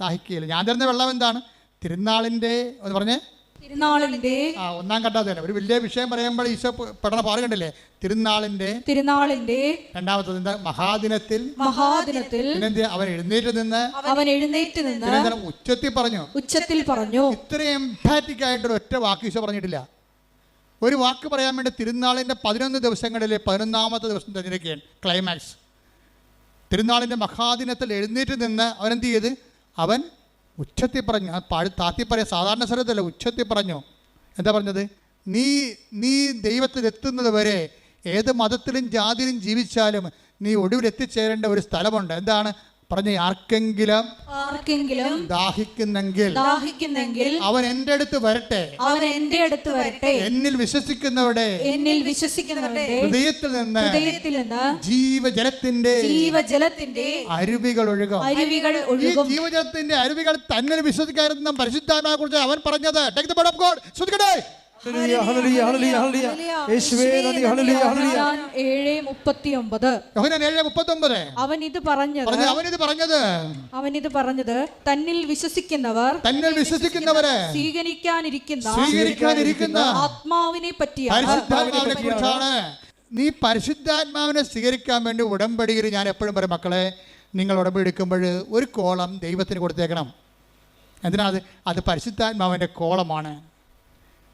Speaker 1: ദാഹിക്കുകയില്ല. ഞാൻ തരുന്ന വെള്ളം എന്താണ്? തിരുനാളിന്റെ എന്ന് പറഞ്ഞേ
Speaker 2: തിരുനാളിന്റെ
Speaker 1: ആ ഒന്നാം തന്നെ ഒരു വലിയ വിഷയം പറയുമ്പോൾ ഈശോ പെട്ടെന്ന് പഠന തിരുനാളിന്റെ
Speaker 2: തിരുനാളിന്റെ
Speaker 1: രണ്ടാമത്തത് എന്താ? മഹാദിനത്തിൽ
Speaker 2: മഹാദിനത്തിൽ
Speaker 1: പിന്നെന്ത് അവൻ എഴുന്നേറ്റ് നിന്ന്
Speaker 2: അവൻ എഴുന്നേറ്റ് നിന്ന്
Speaker 1: ഉച്ചത്തിൽ പറഞ്ഞു.
Speaker 2: ഉച്ചത്തിൽ പറഞ്ഞു.
Speaker 1: ഇത്രയും എംപാറ്റിക് ആയിട്ടൊരു ഒറ്റ വാക്ക് ഈശോ പറഞ്ഞിട്ടില്ല. ഒരു വാക്ക് പറയാൻ വേണ്ടി തിരുനാളിന്റെ പതിനൊന്ന് ദിവസങ്ങളിലെ പതിനൊന്നാമത്തെ ദിവസം തിരഞ്ഞെടുക്കുകയാണ്. ക്ലൈമാക്സ് തിരുനാളിന്റെ മഹാദിനത്തിൽ എഴുന്നേറ്റ് നിന്ന് അവൻ എന്ത് ചെയ്ത്? അവൻ ഉച്ചത്തിൽ പറഞ്ഞു പാഴ് താത്തി പറയാം സാധാരണ സ്ഥലത്തല്ല ഉച്ചത്തിൽ പറഞ്ഞു. എന്താ പറഞ്ഞത്? നീ നീ ദൈവത്തിലെത്തുന്നത് വരെ ഏത് മതത്തിലും ജാതിയിലും ജീവിച്ചാലും നീ ഒടുവിൽ എത്തിച്ചേരേണ്ട ഒരു സ്ഥലമുണ്ട്. എന്താണ്? പറഞ്ഞ ആർക്കെങ്കിലും
Speaker 2: ആർക്കെങ്കിലും
Speaker 1: ദാഹിക്കുന്നെങ്കിൽ
Speaker 2: ദാഹിക്കുന്നെങ്കിൽ
Speaker 1: അവൻ എന്റെ അടുത്ത് വരട്ടെ.
Speaker 2: അവൻ എന്റെ അടുത്ത് വരട്ടെ.
Speaker 1: എന്നിൽ വിശ്വസിക്കുന്നവരുടെ
Speaker 2: എന്നിൽ വിശ്വസിക്കുന്നവരുടെ
Speaker 1: ഹൃദയത്തിൽ നിന്ന്
Speaker 2: ഹൃദയത്തിൽ നിന്ന്
Speaker 1: ജീവജലത്തിന്റെ
Speaker 2: ജീവജലത്തിന്റെ
Speaker 1: അരുവികൾ ഒഴുകും.
Speaker 2: അരുവികൾ ഒഴുകും.
Speaker 1: ജീവജലത്തിന്റെ അരുവികൾ തന്നിൽ വിശ്വസിക്കാറുന്ന പരിശുദ്ധാത്മാവിനെ കുറിച്ച് അവൻ പറഞ്ഞത്. Take the board of God ശ്രദ്ധിക്കട്ടെ
Speaker 2: അവൻ ഇത് പറഞ്ഞത്
Speaker 1: പറഞ്ഞു ഇത് പറഞ്ഞത്.
Speaker 2: അവൻ ഇത് പറഞ്ഞത് തന്നിൽ വിശ്വസിക്കുന്നവർ
Speaker 1: തന്നിൽ വിശ്വസിക്കുന്നവരെ
Speaker 2: സ്വീകരിക്കാനിരിക്കുന്ന
Speaker 1: സ്വീകരിക്കാനിരിക്കുന്ന
Speaker 2: ആത്മാവിനെ പറ്റിയാണ്
Speaker 1: പരിശുദ്ധാത്മാവിനെ നീ പരിശുദ്ധാത്മാവിനെ സ്വീകരിക്കാൻ വേണ്ടി ഉടമ്പടിയിൽ ഞാൻ എപ്പോഴും പറയും മക്കളെ നിങ്ങൾ ഉടമ്പടി എടുക്കുമ്പോൾ ഒരു കോളം ദൈവത്തിന് കൊടുത്തേക്കണം. എന്തിനാ അത്? അത് പരിശുദ്ധാത്മാവിന്റെ കോളമാണ്.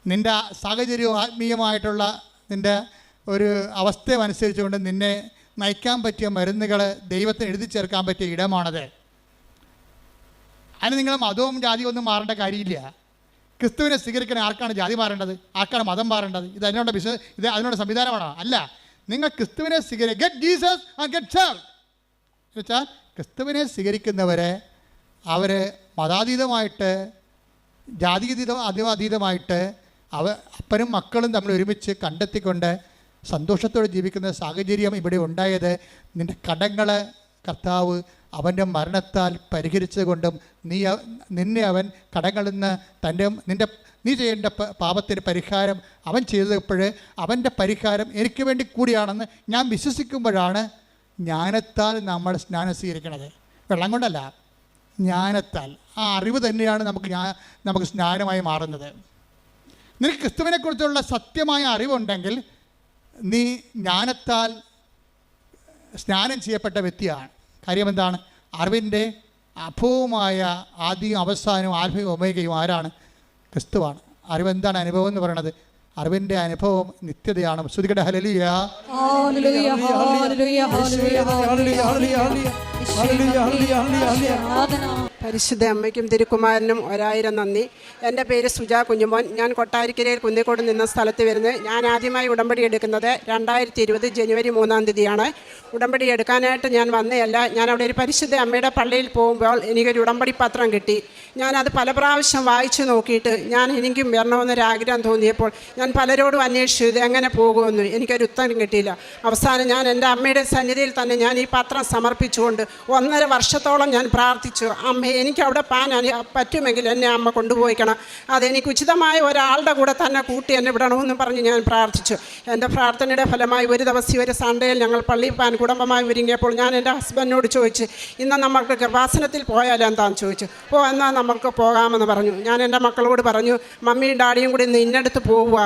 Speaker 1: നിന്റെ സാഹചര്യവും ആത്മീയമായിട്ടുള്ള നിന്റെ ഒരു അവസ്ഥയും അനുസരിച്ചുകൊണ്ട് നിന്നെ നയിക്കാൻ പറ്റിയ മരുന്നുകൾ ദൈവത്തിന് എഴുതി ചേർക്കാൻ പറ്റിയ ഇടമാണത്. അതിന് നിങ്ങൾ മതവും ജാതിയും ഒന്നും മാറേണ്ട കാര്യമില്ല. ക്രിസ്തുവിനെ സ്വീകരിക്കാൻ ആർക്കാണ് ജാതി മാറേണ്ടത്? ആർക്കാണ് മതം മാറേണ്ടത്? ഇത് അതിനുള്ള വിശ്വ ഇത് അതിനുള്ള സംവിധാനമാണോ? അല്ല. നിങ്ങൾ ക്രിസ്തുവിനെ സ്വീകരി get Jesus and get save വെച്ചാൽ ക്രിസ്തുവിനെ സ്വീകരിക്കുന്നവരെ അവർ മതാതീതമായിട്ട് ജാതീതീത അതീതമായിട്ട് അവ അപ്പനും മക്കളും തമ്മിൽ ഒരുമിച്ച് കണ്ടെത്തിക്കൊണ്ട് സന്തോഷത്തോടെ ജീവിക്കുന്ന സാഹചര്യം ഇവിടെ ഉണ്ടായത് നിന്റെ കടങ്ങൾ കർത്താവ് അവന്റെ മരണത്താൽ പരിഹരിച്ചതുകൊണ്ടും നീ നിന്നെ അവൻ കടങ്ങളിൽ നിന്ന് തന്റെ നിന്റെ നീ ചെയ്യേണ്ട പാപത്തിന്റെ പരിഹാരം അവൻ ചെയ്തപ്പോൾ അവന്റെ പരിഹാരം എനിക്ക് വേണ്ടി കൂടിയാണെന്ന് ഞാൻ വിശ്വസിക്കുമ്പോഴാണ് ജ്ഞാനത്താൽ നമ്മൾ സ്നാനം സ്വീകരിക്കണത്. വെള്ളം കൊണ്ടല്ല ജ്ഞാനത്താൽ ആ അറിവ് തന്നെയാണ് നമുക്ക് നമുക്ക് സ്നാനമായി മാറുന്നത്. നിനക്ക് ക്രിസ്തുവിനെക്കുറിച്ചുള്ള സത്യമായ അറിവുണ്ടെങ്കിൽ നീ ജ്ഞാനത്താൽ സ്നാനം ചെയ്യപ്പെട്ട വ്യക്തിയാണ്. കാര്യമെന്താണ്? അറിവിന്റെ അഭവുമായ ആദ്യം അവസാനവും ആത്മീയ ഉമയുകയും ആരാണ്? ക്രിസ്തുവാണ്. അറിവെന്താണ് അനുഭവം എന്ന് പറയുന്നത് അറിവിന്റെ അനുഭവം നിത്യതയാണ്. ശ്രുതികട ഹലലിയ
Speaker 3: ഹലലിയ ഹലലിയ ഹലലിയ ഹലലിയ ഹലലിയ
Speaker 2: ഹലലിയ
Speaker 4: പരിശുദ്ധ അമ്മയ്ക്കും തിരുക്കുമാരനും ഒരായിരം നന്ദി. എന്റെ പേര് സുജ കുഞ്ഞുമോൻ. ഞാൻ കൊട്ടാരിക്കരയിൽ കുന്നിക്കോട് നിന്ന സ്ഥലത്ത് വരുന്നത്. ഞാൻ ആദ്യമായി ഉടമ്പടി എടുക്കുന്നത് രണ്ടായിരത്തി ഇരുപത് ജനുവരി മൂന്നാം തീയതിയാണ്. ഉടമ്പടി എടുക്കാനായിട്ട് ഞാൻ വന്നതല്ല. ഞാൻ അവിടെ ഒരു പരിശുദ്ധ അമ്മയുടെ പള്ളിയിൽ പോകുമ്പോൾ എനിക്കൊരു ഉടമ്പടി പത്രം കിട്ടി. ഞാനത് പല പ്രാവശ്യം വായിച്ചു നോക്കിയിട്ട് ഞാൻ എനിക്കും വരണമെന്നൊരു ആഗ്രഹം തോന്നിയപ്പോൾ ഞാൻ പലരോടും അന്വേഷിച്ചു ഇത് എങ്ങനെ പോകുമെന്ന്. എനിക്കൊരു ഉത്തരം കിട്ടിയില്ല. അവസാനം ഞാൻ എന്റെ അമ്മയുടെ സന്നിധിയിൽ തന്നെ ഞാൻ ഈ പത്രം സമർപ്പിച്ചുകൊണ്ട് ഒന്നര വർഷത്തോളം ഞാൻ പ്രാർത്ഥിച്ചു. അമ്മ എനിക്ക് അവിടെ പാൻ പറ്റുമെങ്കിൽ എന്നെ അമ്മ കൊണ്ടുപോയിക്കണം. അതെനിക്ക് ഉചിതമായ ഒരാളുടെ കൂടെ തന്നെ കൂട്ടി എന്നെ വിടണമെന്ന് പറഞ്ഞ് ഞാൻ പ്രാർത്ഥിച്ചു. എന്റെ പ്രാർത്ഥനയുടെ ഫലമായി ഒരു ദിവസം ഒരു സൺഡേയിൽ ഞങ്ങൾ പള്ളി പാൻ കുടുംബമായി ഒരുങ്ങിയപ്പോൾ ഞാൻ എന്റെ ഹസ്ബൻഡിനോട് ചോദിച്ചു ഇന്ന് നമുക്ക് കൃപാസനത്തിൽ പോയാലോ എന്താണെന്ന് ചോദിച്ചു. ഓ എന്നാൽ നമുക്ക് പോകാമെന്ന് പറഞ്ഞു. ഞാൻ എന്റെ മക്കളോട് പറഞ്ഞു മമ്മിയും ഡാഡിയും കൂടി ഇന്ന് ഇന്നടുത്ത് പോവുക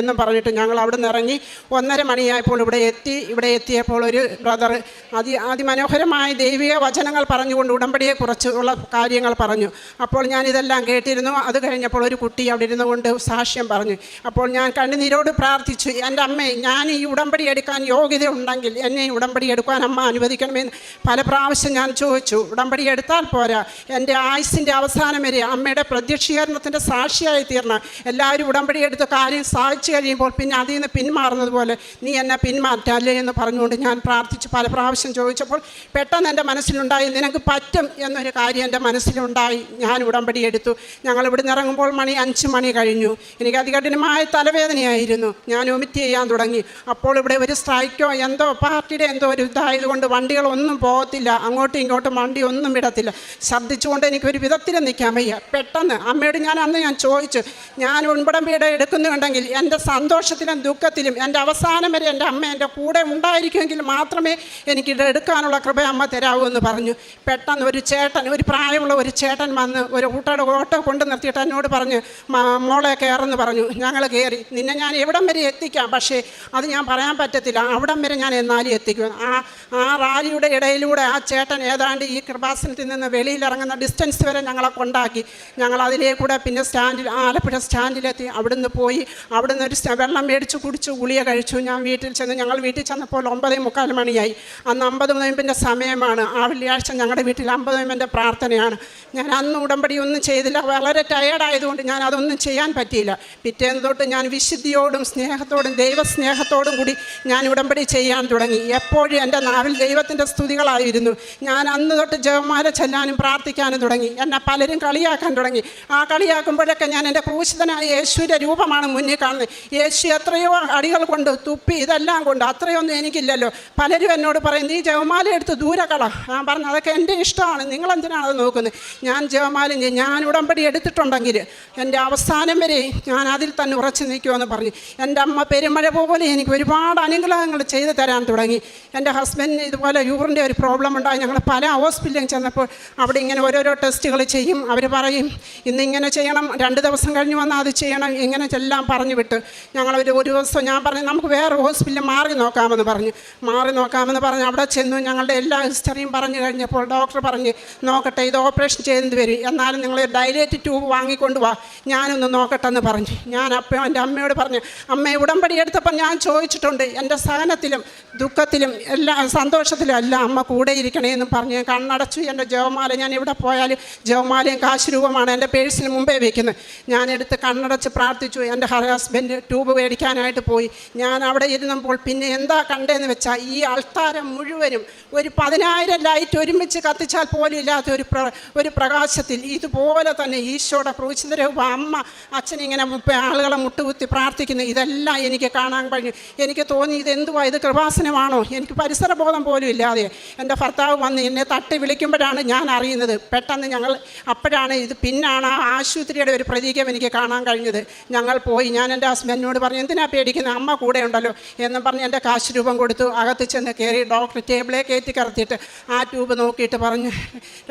Speaker 4: എന്ന് പറഞ്ഞിട്ട് ഞങ്ങൾ അവിടെ നിന്ന് ഇറങ്ങി ഒന്നര മണിയായപ്പോൾ ഇവിടെ എത്തി. ഇവിടെ എത്തിയപ്പോൾ ഒരു ബ്രദർ അതി അതിമനോഹരമായ ദൈവിക വചനങ്ങൾ പറഞ്ഞുകൊണ്ട് ഉടമ്പടിയെ ഉള്ള കാര്യങ്ങൾ പറഞ്ഞു. അപ്പോൾ ഞാൻ ഇതെല്ലാം കേട്ടിരുന്നു. അത് കഴിഞ്ഞപ്പോൾ ഒരു കുട്ടി അവിടെ ഇരുന്നു കൊണ്ട് സാക്ഷ്യം പറഞ്ഞു. അപ്പോൾ ഞാൻ കണ്ണുനീരോട് പ്രാർത്ഥിച്ചു എന്റെ അമ്മേ ഞാൻ ഈ ഉടമ്പടി എടുക്കാൻ യോഗ്യത ഉണ്ടെങ്കിൽ എന്നെ ഉടമ്പടി എടുക്കാൻ അമ്മ അനുവദിക്കണമെന്ന്. പല പ്രാവശ്യം ഞാൻ ചോദിച്ചു ഉടമ്പടി എടുത്താൽ പോരാ. എന്റെ ആയുസിന്റെ അവസാനം വരെ അമ്മയുടെ പ്രത്യക്ഷീകരണത്തിന്റെ സാക്ഷിയായി തീർന്ന എല്ലാവരും ഉടമ്പടി എടുത്ത് കാര്യം സാധിച്ചു കഴിയുമ്പോൾ പിന്നെ അതിൽ നിന്ന് പിന്മാറുന്നത് പോലെ നീ എന്നെ പിന്മാറ്റല്ലേ എന്ന് പറഞ്ഞുകൊണ്ട് ഞാൻ പ്രാർത്ഥിച്ച്. പല പ്രാവശ്യം ചോദിച്ചപ്പോൾ പെട്ടെന്ന് എന്റെ മനസ്സിലുണ്ടായി നിനക്ക് പറ്റും എന്നൊരു കാര്യം എന്റെ മനസ്സിലുണ്ടായി. ഞാൻ ഉടമ്പടി എടുത്തു. ഞങ്ങൾ ഇവിടെ നിന്ന് ഇറങ്ങുമ്പോൾ മണി അഞ്ച് മണി കഴിഞ്ഞു. എനിക്ക് അതികഠിനമായ തലവേദനയായിരുന്നു. ഞാൻ ഒമിറ്റ് ചെയ്യാൻ തുടങ്ങി. അപ്പോൾ ഇവിടെ ഒരു സ്ട്രൈക്കോ എന്തോ പാർട്ടിയുടെ എന്തോ ഒരു ഇതായതുകൊണ്ട് വണ്ടികളൊന്നും പോകത്തില്ല. അങ്ങോട്ടും ഇങ്ങോട്ടും വണ്ടി ഒന്നും വിടത്തില്ല. ശബ്ദിച്ചുകൊണ്ട് എനിക്ക് ഒരു വിധത്തിൽ നിൽക്കാൻ വയ്യ. പെട്ടെന്ന് അമ്മയോട് ഞാൻ അന്ന് ഞാൻ ചോദിച്ചു ഞാൻ ഉൺപടമ്പയുടെ എടുക്കുന്നുണ്ടെങ്കിൽ എന്റെ സന്തോഷത്തിലും ദുഃഖത്തിലും എന്റെ അവസാനം വരെ എന്റെ അമ്മ എന്റെ കൂടെ ഉണ്ടായിരിക്കുമെങ്കിൽ മാത്രമേ എനിക്ക് എനിക്കിത് എടുക്കാനുള്ള കൃപ അമ്മ തരാവൂ എന്ന് പറഞ്ഞു. പെട്ടെന്ന് ഒരു ചേട്ടൻ ഒരു പ്രായമുള്ള ഒരു ചേട്ടൻ വന്ന് ഒരു ഊട്ടയുടെ ഓട്ടോ കൊണ്ടു നിർത്തിയിട്ട് എന്നോട് പറഞ്ഞു "മ- മോളെ കയറെന്ന് പറഞ്ഞു. ഞങ്ങൾ കയറി നിന്നെ ഞാൻ എവിടം വരെ എത്തിക്കാം? പക്ഷേ അത് ഞാൻ പറയാൻ പറ്റത്തില്ല. അവിടം വരെ ഞാൻ എന്നാലും എത്തിക്കും. ആ ആ റാലിയുടെ ഇടയിലൂടെ ആ ചേട്ടൻ ഏതാണ്ട് ഈ കൃപാസനത്തിൽ നിന്ന് വെളിയിലിറങ്ങുന്ന ഡിസ്റ്റൻസ് വരെ ഞങ്ങളെ കൊണ്ടാക്കി. ഞങ്ങൾ അതിലേ കൂടെ പിന്നെ സ്റ്റാൻഡിൽ ആലപ്പുഴ സ്റ്റാൻഡിലെത്തി. അവിടുന്ന് പോയി. അവിടുന്ന് ഒരു വെള്ളം മേടിച്ച് കുടിച്ച് ഗുളിക കഴിച്ചു. ഞാൻ വീട്ടിൽ ചെന്ന് ഞങ്ങൾ വീട്ടിൽ ചെന്നപ്പോൾ ഒമ്പതേ മുക്കാൽ മണിയായി. അന്ന് അമ്പത് നോയമ്പിന്റെ സമയമാണ്. ആ വെള്ളിയാഴ്ച ഞങ്ങളുടെ വീട്ടിൽ അമ്പത് നോയമ്പിന്റെ പ്രാർത്ഥനയാണ്. ഞാൻ അന്ന് ഉടമ്പടി ഒന്നും ചെയ്തില്ല. വളരെ ടയേർഡായതുകൊണ്ട് ഞാൻ അതൊന്നും ചെയ്യാൻ പറ്റിയില്ല. പിറ്റേന്ന് തൊട്ട് ഞാൻ വിശുദ്ധിയോടും സ്നേഹത്തോടും ദൈവസ്നേഹത്തോടും കൂടി ഞാൻ ഉടമ്പടി ചെയ്യാൻ തുടങ്ങി. എപ്പോഴും എന്റെ നാവിൽ ദൈവത്തിന്റെ സ്തുതികളായിരുന്നു. ഞാൻ അന്ന് തൊട്ട് ജവമാല ചെല്ലാനും പ്രാർത്ഥിക്കാനും തുടങ്ങി. എന്നെ പലരും കളിയാക്കാൻ തുടങ്ങി. ആ കളിയാക്കുമ്പോഴൊക്കെ ഞാൻ എന്റെ ക്രൂശിതനായ യേശുവിന്റെ രൂപമാണ് മുന്നിൽ കാണുന്നത്. യേശു എത്രയോ അടികൾ കൊണ്ട് തുപ്പി ഇതെല്ലാം കൊണ്ട് അത്രയൊന്നും എനിക്കില്ലല്ലോ. പലരും എന്നോട് പറയും നീ ജവമാല എടുത്ത് ദൂരെ കള. ഞാൻ പറഞ്ഞു അതൊക്കെ എന്റെ ഇഷ്ടമാണ്. നിങ്ങളെന്തിനാണ് അത് നോക്കുന്നത്? ഞാൻ ജവമാല. ഞാൻ ഉടമ്പടി എടുത്തിട്ടുണ്ടെങ്കിൽ എന്റെ അവസാനം വരെ ഞാൻ അതിൽ തന്നെ ഉറച്ചു നിൽക്കുമെന്ന് പറഞ്ഞു. എന്റെ അമ്മ പെരുമഴ പോലെ എനിക്ക് ഒരുപാട് അനുഗ്രഹങ്ങൾ ചെയ്തു തരാൻ തുടങ്ങി. എന്റെ ഹസ്ബൻഡിന് ഇതുപോലെ യൂറിന്റെ ഒരു പ്രോബ്ലം ഉണ്ടായി. ഞങ്ങൾ പല ഹോസ്പിറ്റലിൽ ചെന്നപ്പോൾ അവിടെ ഇങ്ങനെ ഓരോരോ ടെസ്റ്റുകൾ അവർ പറയും ഇന്നിങ്ങനെ ചെയ്യണം രണ്ട് ദിവസം കഴിഞ്ഞ് വന്നാൽ അത് ചെയ്യണം. ഇങ്ങനെ എല്ലാം പറഞ്ഞു വിട്ട് ഞങ്ങളവർ ഒരു ദിവസം ഞാൻ പറഞ്ഞു നമുക്ക് വേറെ ഹോസ്പിറ്റലിൽ മാറി നോക്കാമെന്ന് പറഞ്ഞു. മാറി നോക്കാമെന്ന് പറഞ്ഞ് അവിടെ ചെന്നു. ഞങ്ങളുടെ എല്ലാ ഹിസ്റ്ററിയും പറഞ്ഞു കഴിഞ്ഞപ്പോൾ ഡോക്ടർ പറഞ്ഞ് നോക്കട്ടെ ഇത് ഓപ്പറേഷൻ ചെയ്യുന്നത് വരും. എന്നാലും നിങ്ങൾ ഡയലേറ്റ് ട്യൂബ് വാങ്ങിക്കൊണ്ട് വാ. ഞാനൊന്ന് നോക്കട്ടെ എന്ന് പറഞ്ഞു. ഞാൻ അപ്പം എന്റെ അമ്മയോട് പറഞ്ഞു അമ്മ ഉടമ്പടി എടുത്തപ്പോൾ ഞാൻ ചോദിച്ചിട്ടുണ്ട് എന്റെ സഹനത്തിലും ദുഃഖത്തിലും എല്ലാ സന്തോഷത്തിലും എല്ലാം അമ്മ കൂടെ ഇരിക്കണേ എന്ന് പറഞ്ഞ് കണ്ണടച്ചു. എന്റെ ജവമാല ഞാൻ എവിടെ പോയാലും ജവമാലയും കാശ് രൂപമാണ് എന്റെ പേഴ്സിന് മുമ്പേ ഞാൻ എടുത്ത് കണ്ണടച്ച് പ്രാർത്ഥിച്ചു. എന്റെ ഹസ്ബൻഡ് ട്യൂബ് മേടിക്കാനായിട്ട് പോയി. ഞാൻ അവിടെ ഇരുന്നപ്പോൾ പിന്നെ എന്താ കണ്ടതെന്ന് വെച്ചാൽ ഈ അൾത്താരം മുഴുവനും ഒരു പതിനായിരം ലൈറ്റ് ഒരുമിച്ച് കത്തിച്ചാൽ പോലും ഇല്ലാത്ത ഒരു പ്ര ഒരു പ്രകാശത്തിൽ ഇതുപോലെ തന്നെ ഈശോയുടെ ക്രൂശിത അമ്മ അച്ഛനിങ്ങനെ ആളുകളെ മുട്ടുകുത്തി പ്രാർത്ഥിക്കുന്നു. ഇതെല്ലാം എനിക്ക് കാണാൻ കഴിഞ്ഞു. എനിക്ക് തോന്നി ഇത് എന്തുവാ? ഇത് കൃപാസനമാണോ? എനിക്ക് പരിസരബോധം പോലും ഇല്ലാതെ. എന്റെ ഭർത്താവ് വന്ന് എന്നെ തട്ടി വിളിക്കുമ്പോഴാണ് ഞാൻ അറിയുന്നത്. പെട്ടെന്ന് ഞങ്ങൾ അപ്പോഴാണ് ഇത് പിന്നാണ് ആ ആശുപത്രിയുടെ ഒരു പ്രതീകം എനിക്ക് കാണാൻ കഴിഞ്ഞത്. ഞങ്ങൾ പോയി. ഞാൻ എന്റെ ഹസ്ബൻഡിനോട് പറഞ്ഞു എന്തിനാ പേടിക്കുന്നത് അമ്മ കൂടെ ഉണ്ടല്ലോ. എന്ന് പറഞ്ഞ് എന്റെ കാശ് രൂപം കൊടുത്തു. അകത്ത് ചെന്ന് കയറി ഡോക്ടർ ടേബിളെ കയറ്റി കറത്തിയിട്ട് ആ ട്യൂബ് നോക്കിയിട്ട് പറഞ്ഞു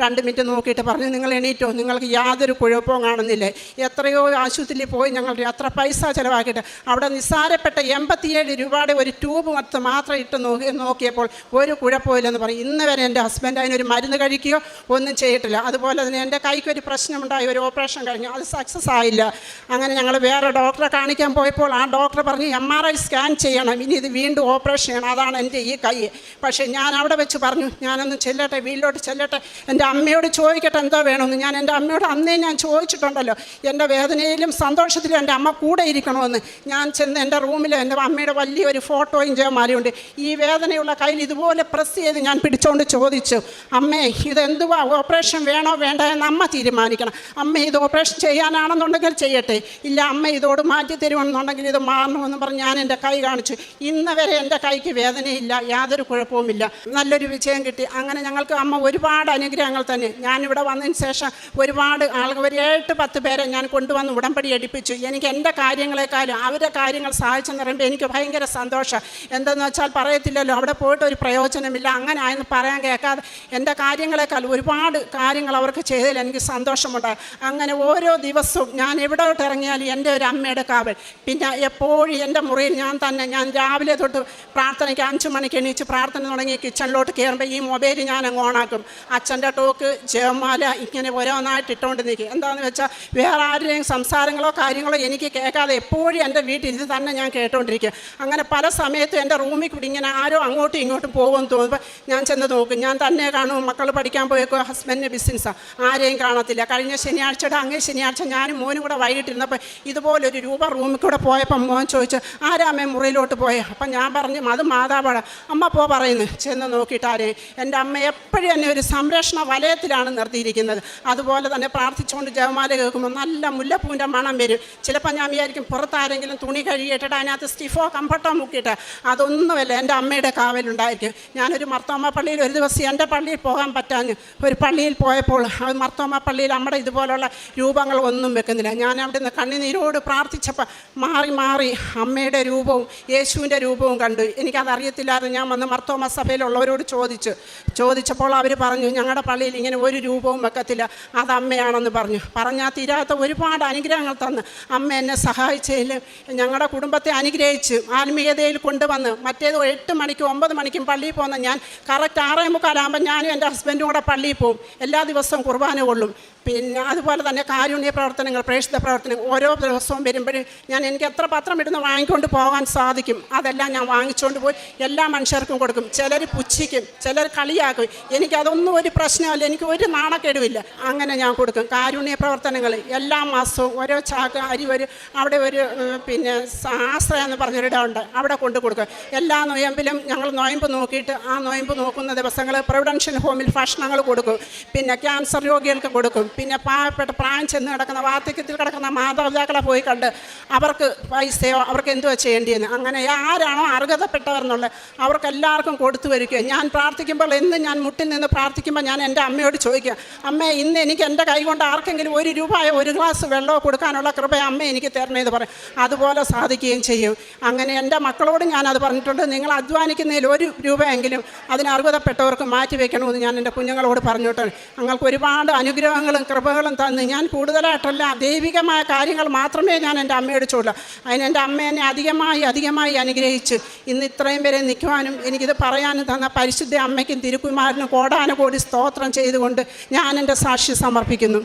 Speaker 4: രണ്ട് മിനിറ്റ് നോക്കിയിട്ട് പറഞ്ഞു നിങ്ങൾ എണീറ്റോ? നിങ്ങൾക്ക് യാതൊരു കുഴപ്പവും കാണുന്നില്ലേ? എത്രയോ ആശുപത്രിയിൽ പോയി ഞങ്ങൾ എത്ര പൈസ ചിലവാക്കിയിട്ട് അവിടെ നിസ്സാരപ്പെട്ട എൺപത്തിയേഴ് രൂപയുടെ ഒരു ട്യൂബ് മൊത്തം മാത്രം ഇട്ട് നോക്കി നോക്കിയപ്പോൾ ഒരു കുഴപ്പമില്ലെന്ന് പറയും ഇന്ന് വരെ എന്റെ ഹസ്ബൻഡ് അതിനൊരു മരുന്ന് കഴിക്കുകയോ ഒന്നും ചെയ്തിട്ടില്ല. അതുപോലെ തന്നെ എന്റെ കൈക്ക് ഒരു പ്രശ്നമുണ്ടായി ഒരു ഓപ്പറേഷൻ കഴിഞ്ഞു. അത് സക്സസ് ആയില്ല. അങ്ങനെ ഞങ്ങൾ വേറെ ഡോക്ടറെ കാണിക്കാൻ പോയപ്പോൾ ആ ഡോക്ടർ പറഞ്ഞു എം ആർ ഐ സ്കാൻ ചെയ്യണം. ഇനി ഇത് വീണ്ടും ഓപ്പറേഷൻ ചെയ്യണം. അതാണ് എന്റെ ഈ കൈ. പക്ഷേ ഞാൻ അവിടെ വെച്ച് പറഞ്ഞു ഞാനൊന്ന് ചെല്ലട്ടെ വീട്ടിലോട്ട് ചെല്ലട്ടെ. എന്റെ അമ്മയോട് ചോദിക്കട്ടെ എന്തോ വേണമെന്ന്. ഞാൻ എന്റെ അമ്മയോട് അന്നേ ഞാൻ ചോദിച്ചിട്ടുണ്ടല്ലോ എന്റെ വേദനയിലും സന്തോഷത്തിലും എന്റെ അമ്മ കൂടെ ഇരിക്കണമെന്ന്. ഞാൻ ചെന്ന് എന്റെ റൂമിൽ എന്റെ അമ്മയുടെ വലിയൊരു ഫോട്ടോയും ജയമാലയുണ്ട്. ഈ വേദനയുള്ള കയ്യിൽ ഇതുപോലെ പ്രസ് ചെയ്ത് ഞാൻ പിടിച്ചുകൊണ്ട് ചോദിച്ചു അമ്മേ ഇതെന്തുവാ? ഓപ്പറേഷൻ വേണോ വേണ്ട? എന്ന് അമ്മ തീരുമാനിക്കണം. അമ്മ ഇത് ഓപ്പറേഷൻ ചെയ്യാനാണെന്നുണ്ടെങ്കിൽ ചെയ്യട്ടെ. ഇല്ല അമ്മ ഇതോട് മാറ്റി തരുമെന്നുണ്ടെങ്കിൽ ഇത് മാറണമെന്ന് പറഞ്ഞ് ഞാൻ എന്റെ കൈ കാണിച്ചു. ഇന്ന് വരെ എന്റെ കൈക്ക് വേദനയില്ല യാതൊരു കുഴപ്പവുമില്ല. നല്ലൊരു വിജയം കിട്ടി. അങ്ങനെ ഞങ്ങൾക്ക് അമ്മ ഒരുപാട് അനുഗ്രഹങ്ങൾ തന്നെ. ഞാനിവിടെ വന്നതിന് ശേഷം ഒരുപാട് ആളുകൾ ഒരു പത്ത് പേരെ ഞാൻ കൊണ്ടുവന്ന് ഉടമ്പടി എടുപ്പിച്ചു. എനിക്ക് എന്റെ കാര്യങ്ങളെക്കാളും അവരുടെ കാര്യങ്ങൾ സഹായിച്ചെന്ന് പറയുമ്പോൾ എനിക്ക് ഭയങ്കര സന്തോഷം. എന്തെന്ന് വെച്ചാൽ പറയത്തില്ലല്ലോ അവിടെ പോയിട്ട് ഒരു പ്രയോജനമില്ല. അങ്ങനെ ആയെന്ന് പറയാൻ കേൾക്കാതെ എന്റെ കാര്യങ്ങളെക്കാൾ ഒരുപാട് കാര്യങ്ങൾ അവർക്ക് ചെയ്തതിൽ എനിക്ക് സന്തോഷമുണ്ട്. അങ്ങനെ ഓരോ ദിവസവും ഞാൻ എവിടോട്ട് ഇറങ്ങിയാലും എന്റെ ഒരു അമ്മയുടെ കാവൽ. പിന്നെ എപ്പോഴും എന്റെ മുറിയിൽ ഞാൻ തന്നെ ഞാൻ രാവിലെ തൊട്ട് പ്രാർത്ഥനയ്ക്ക് അഞ്ച് മണിക്ക് എണീച്ച് പ്രാർത്ഥന തുടങ്ങി കിച്ചണിലോട്ട് കയറുമ്പോൾ ഈ മൊബൈൽ ഞാൻ അങ്ങ് ഓണാക്കും. അച്ഛന്റെ ടോക്ക് ജയമാല ഇങ്ങനെ ഓരോന്നായിട്ട് ഇട്ടുകൊണ്ട് നിൽക്കും. എന്താണെന്ന് വെച്ചാൽ വേറെ ആരുടെയും സംസാരങ്ങളോ കാര്യങ്ങളോ എനിക്ക് കേൾക്കാതെ എപ്പോഴും എന്റെ വീട്ടിൽ ഇത് തന്നെ ഞാൻ കേട്ടുകൊണ്ടിരിക്കും അങ്ങനെ പല സമയത്തും എന്റെ റൂമിൽ കൂടി ഇങ്ങനെ ആരോ അങ്ങോട്ടും ഇങ്ങോട്ടും പോകുമെന്ന് തോന്നുമ്പോൾ ഞാൻ ചെന്ന് നോക്കും. ഞാൻ തന്നെ കാണും മക്കൾ പഠിക്കാൻ പോയേക്കോ ഹസ്ബൻഡിന്റെ ബിസിനസ്സാണ് ആരെയും കാണത്തില്ല. കഴിഞ്ഞ ശനിയാഴ്ചയുടെ അങ്ങേ ശനിയാഴ്ച ഞാനും മോനും കൂടെ വൈകിട്ടിരുന്നപ്പോൾ ഇതുപോലൊരു രൂപ റൂമിൽ കൂടെ പോയപ്പം മോൻ ചോദിച്ചു ആരാമേ മുറിയിലോട്ട് പോയേ? അപ്പം ഞാൻ പറഞ്ഞു അത് മാതാവാണ്. അമ്മ പോ പറയുന്നു ചെന്ന് നോക്കിയിട്ട് ആരെയും എന്റെ അമ്മ എപ്പോഴും എന്നെ ഒരു സംരക്ഷണ വലയത്തിലാണ് നിർത്തിയിരിക്കുന്നത്. അതുപോലെ തന്നെ പ്രാർത്ഥിച്ചുകൊണ്ട് ജവമാല കേൾക്കുമ്പോൾ നല്ല മുല്ലപ്പൂവിന്റെ മണം വരും. ചിലപ്പോൾ ഞാൻ വിചാരിക്കും പുറത്താരെങ്കിലും തുണി കഴുകിയിട്ടിട്ട് അതിനകത്ത് സ്റ്റിഫോ കംഫർട്ടോ മുക്കിയിട്ട്. അതൊന്നുമല്ല എന്റെ അമ്മയുടെ കാവലുണ്ടായിരിക്കും. ഞാനൊരു മർത്തോമ പള്ളിയിൽ ഒരു ദിവസം എന്റെ പള്ളിയിൽ പോകാൻ പറ്റാഞ്ഞ്. ഒരു പള്ളിയിൽ പോയപ്പോൾ ആ മർത്തോമ പള്ളിയിൽ നമ്മുടെ ഇതുപോലുള്ള രൂപങ്ങൾ ഒന്നും വെക്കുന്നില്ല. ഞാൻ അവിടെ നിന്ന് കണ്ണിനീരോട് പ്രാർത്ഥിച്ചപ്പോൾ മാറി മാറി അമ്മയുടെ രൂപവും യേശുവിന്റെ രൂപവും കണ്ടു. എനിക്കതറിയത്തില്ലായിരുന്നു ഞാൻ വന്ന് മർത്തോമ സഭയിലുള്ളവരോട് ചോദിച്ചു. ചോദിച്ചപ്പോൾ അവർ പറഞ്ഞു ഞങ്ങളുടെ പള്ളിയിൽ ഇങ്ങനെ ഒരു രൂപവും വെക്കത്തില്ല. അത് അമ്മയാണെന്ന് പറഞ്ഞു. പറഞ്ഞാൽ തീരാത്ത ഒരുപാട് അനുഗ്രഹങ്ങൾ തന്ന്. അമ്മ എന്നെ സഹായിച്ചതിൽ ഞങ്ങളുടെ കുടുംബത്തെ അനുഗ്രഹിച്ച് ആത്മീയതയിൽ കൊണ്ടുവന്ന് മറ്റേത് എട്ട് മണിക്കും ഒമ്പത് മണിക്കും പള്ളിയിൽ പോകുന്ന ഞാൻ കറക്റ്റ് ആറേ മുക്കാലാകുമ്പോൾ ഞാനും എന്റെ ഹസ്ബൻഡും കൂടെ പള്ളിയിൽ പോകും. എല്ലാ ദിവസവും കുർബാന കൊള്ളും. പിന്നെ അതുപോലെ തന്നെ കാരുണ്യ പ്രവർത്തനങ്ങൾ പ്രേക്ഷിത പ്രവർത്തനങ്ങൾ ഓരോ ദിവസവും വരുമ്പോഴും ഞാൻ എനിക്ക് എത്ര പത്രം ഇടുന്ന വാങ്ങിക്കൊണ്ട് പോകാൻ സാധിക്കും. അതെല്ലാം ഞാൻ വാങ്ങിച്ചുകൊണ്ട് പോയി എല്ലാ മനുഷ്യർക്കും കൊടുക്കും. ചിലർ പുച്ഛിക്കും ചിലർ കളിയാക്കും. എനിക്കതൊന്നും ഒരു പ്രശ്നമല്ല എനിക്ക് ഒരു നാണക്കേടുമില്ല. അങ്ങനെ ഞാൻ കൊടുക്കും. കാരുണ്യ പ്രവർത്തനങ്ങൾ എല്ലാ മാസവും ഓരോ ചാക്ക് അരി ഒരു അവിടെ ഒരു പിന്നെ ആശ്രയം എന്ന് പറഞ്ഞൊരിടമുണ്ട് അവിടെ കൊണ്ട് കൊടുക്കും. എല്ലാ നൊയമ്പിലും ഞങ്ങൾ നൊയമ്പ് നോക്കിയിട്ട് ആ നൊയമ്പ് നോക്കുന്ന ദിവസങ്ങൾ പ്രൊവിഡൻഷ്യൽ ഹോമിൽ ഭക്ഷണങ്ങൾ കൊടുക്കും. പിന്നെ ക്യാൻസർ രോഗികൾക്ക് കൊടുക്കും. പിന്നെ പാവപ്പെട്ട പ്രായം ചെന്ന് കിടക്കുന്ന വാർദ്ധക്യത്തിൽ കിടക്കുന്ന മാതാപിതാക്കളെ പോയി കണ്ട് അവർക്ക് പൈസയോ അവർക്ക് എന്തുവാ ചെയ്യേണ്ടിയെന്ന്? അങ്ങനെ ആരാണോ അർഹതപ്പെട്ടവർ എന്നുള്ളത് അവർക്ക് എല്ലാവർക്കും കൊടുത്തു വരിക ഞാൻ പ്രാർത്ഥിക്കുമ്പോൾ എന്ന് ഞാൻ മുട്ടിൽ നിന്ന് പ്രാർത്ഥിക്കുമ്പോൾ ഞാൻ എന്റെ അമ്മയോട് ചോദിക്കുക അമ്മ ഇന്ന് എനിക്ക് എന്റെ കൈ കൊണ്ട് ആർക്കെങ്കിലും ഒരു രൂപയോ ഒരു ഗ്ലാസ് വെള്ളമോ കൊടുക്കാനുള്ള കൃപ അമ്മ എനിക്ക് തരണേന്ന് പറയും. അതുപോലെ സാധിക്കുകയും ചെയ്യും. അങ്ങനെ എന്റെ മക്കളോട് ഞാൻ അത് പറഞ്ഞിട്ടുണ്ട്. നിങ്ങൾ അധ്വാനിക്കുന്നതിൽ ഒരു രൂപയെങ്കിലും അതിന് അർഹതപ്പെട്ടവർക്ക് മാറ്റി വയ്ക്കണമെന്ന് ഞാൻ എന്റെ കുഞ്ഞുങ്ങളോട് പറഞ്ഞിട്ടുണ്ട്. ഞങ്ങൾക്ക് ഒരുപാട് അനുഗ്രഹങ്ങളും കൃപകളും തന്ന് ഞാൻ കൂടുതലായിട്ടല്ല ദൈവികമായ കാര്യങ്ങൾ മാത്രമേ ഞാൻ എന്റെ അമ്മയോട് ചോദില്ല അതിന് എന്റെ അമ്മ എന്നെ അധികമായി അധികമായി അനുഗ്രഹിച്ച് ഇന്ന് ഇത്രയും വരെ നിൽക്കുവാനും എനിക്കിത് പറയാനും തന്ന പരിശുദ്ധ അമ്മയ്ക്കും തിരുക്കുമാരനും കോടാനുകോടി സ്തോത്രം ചെയ്തുകൊണ്ട് ഞാൻ എന്റെ സാക്ഷി സമർപ്പിക്കുന്നു.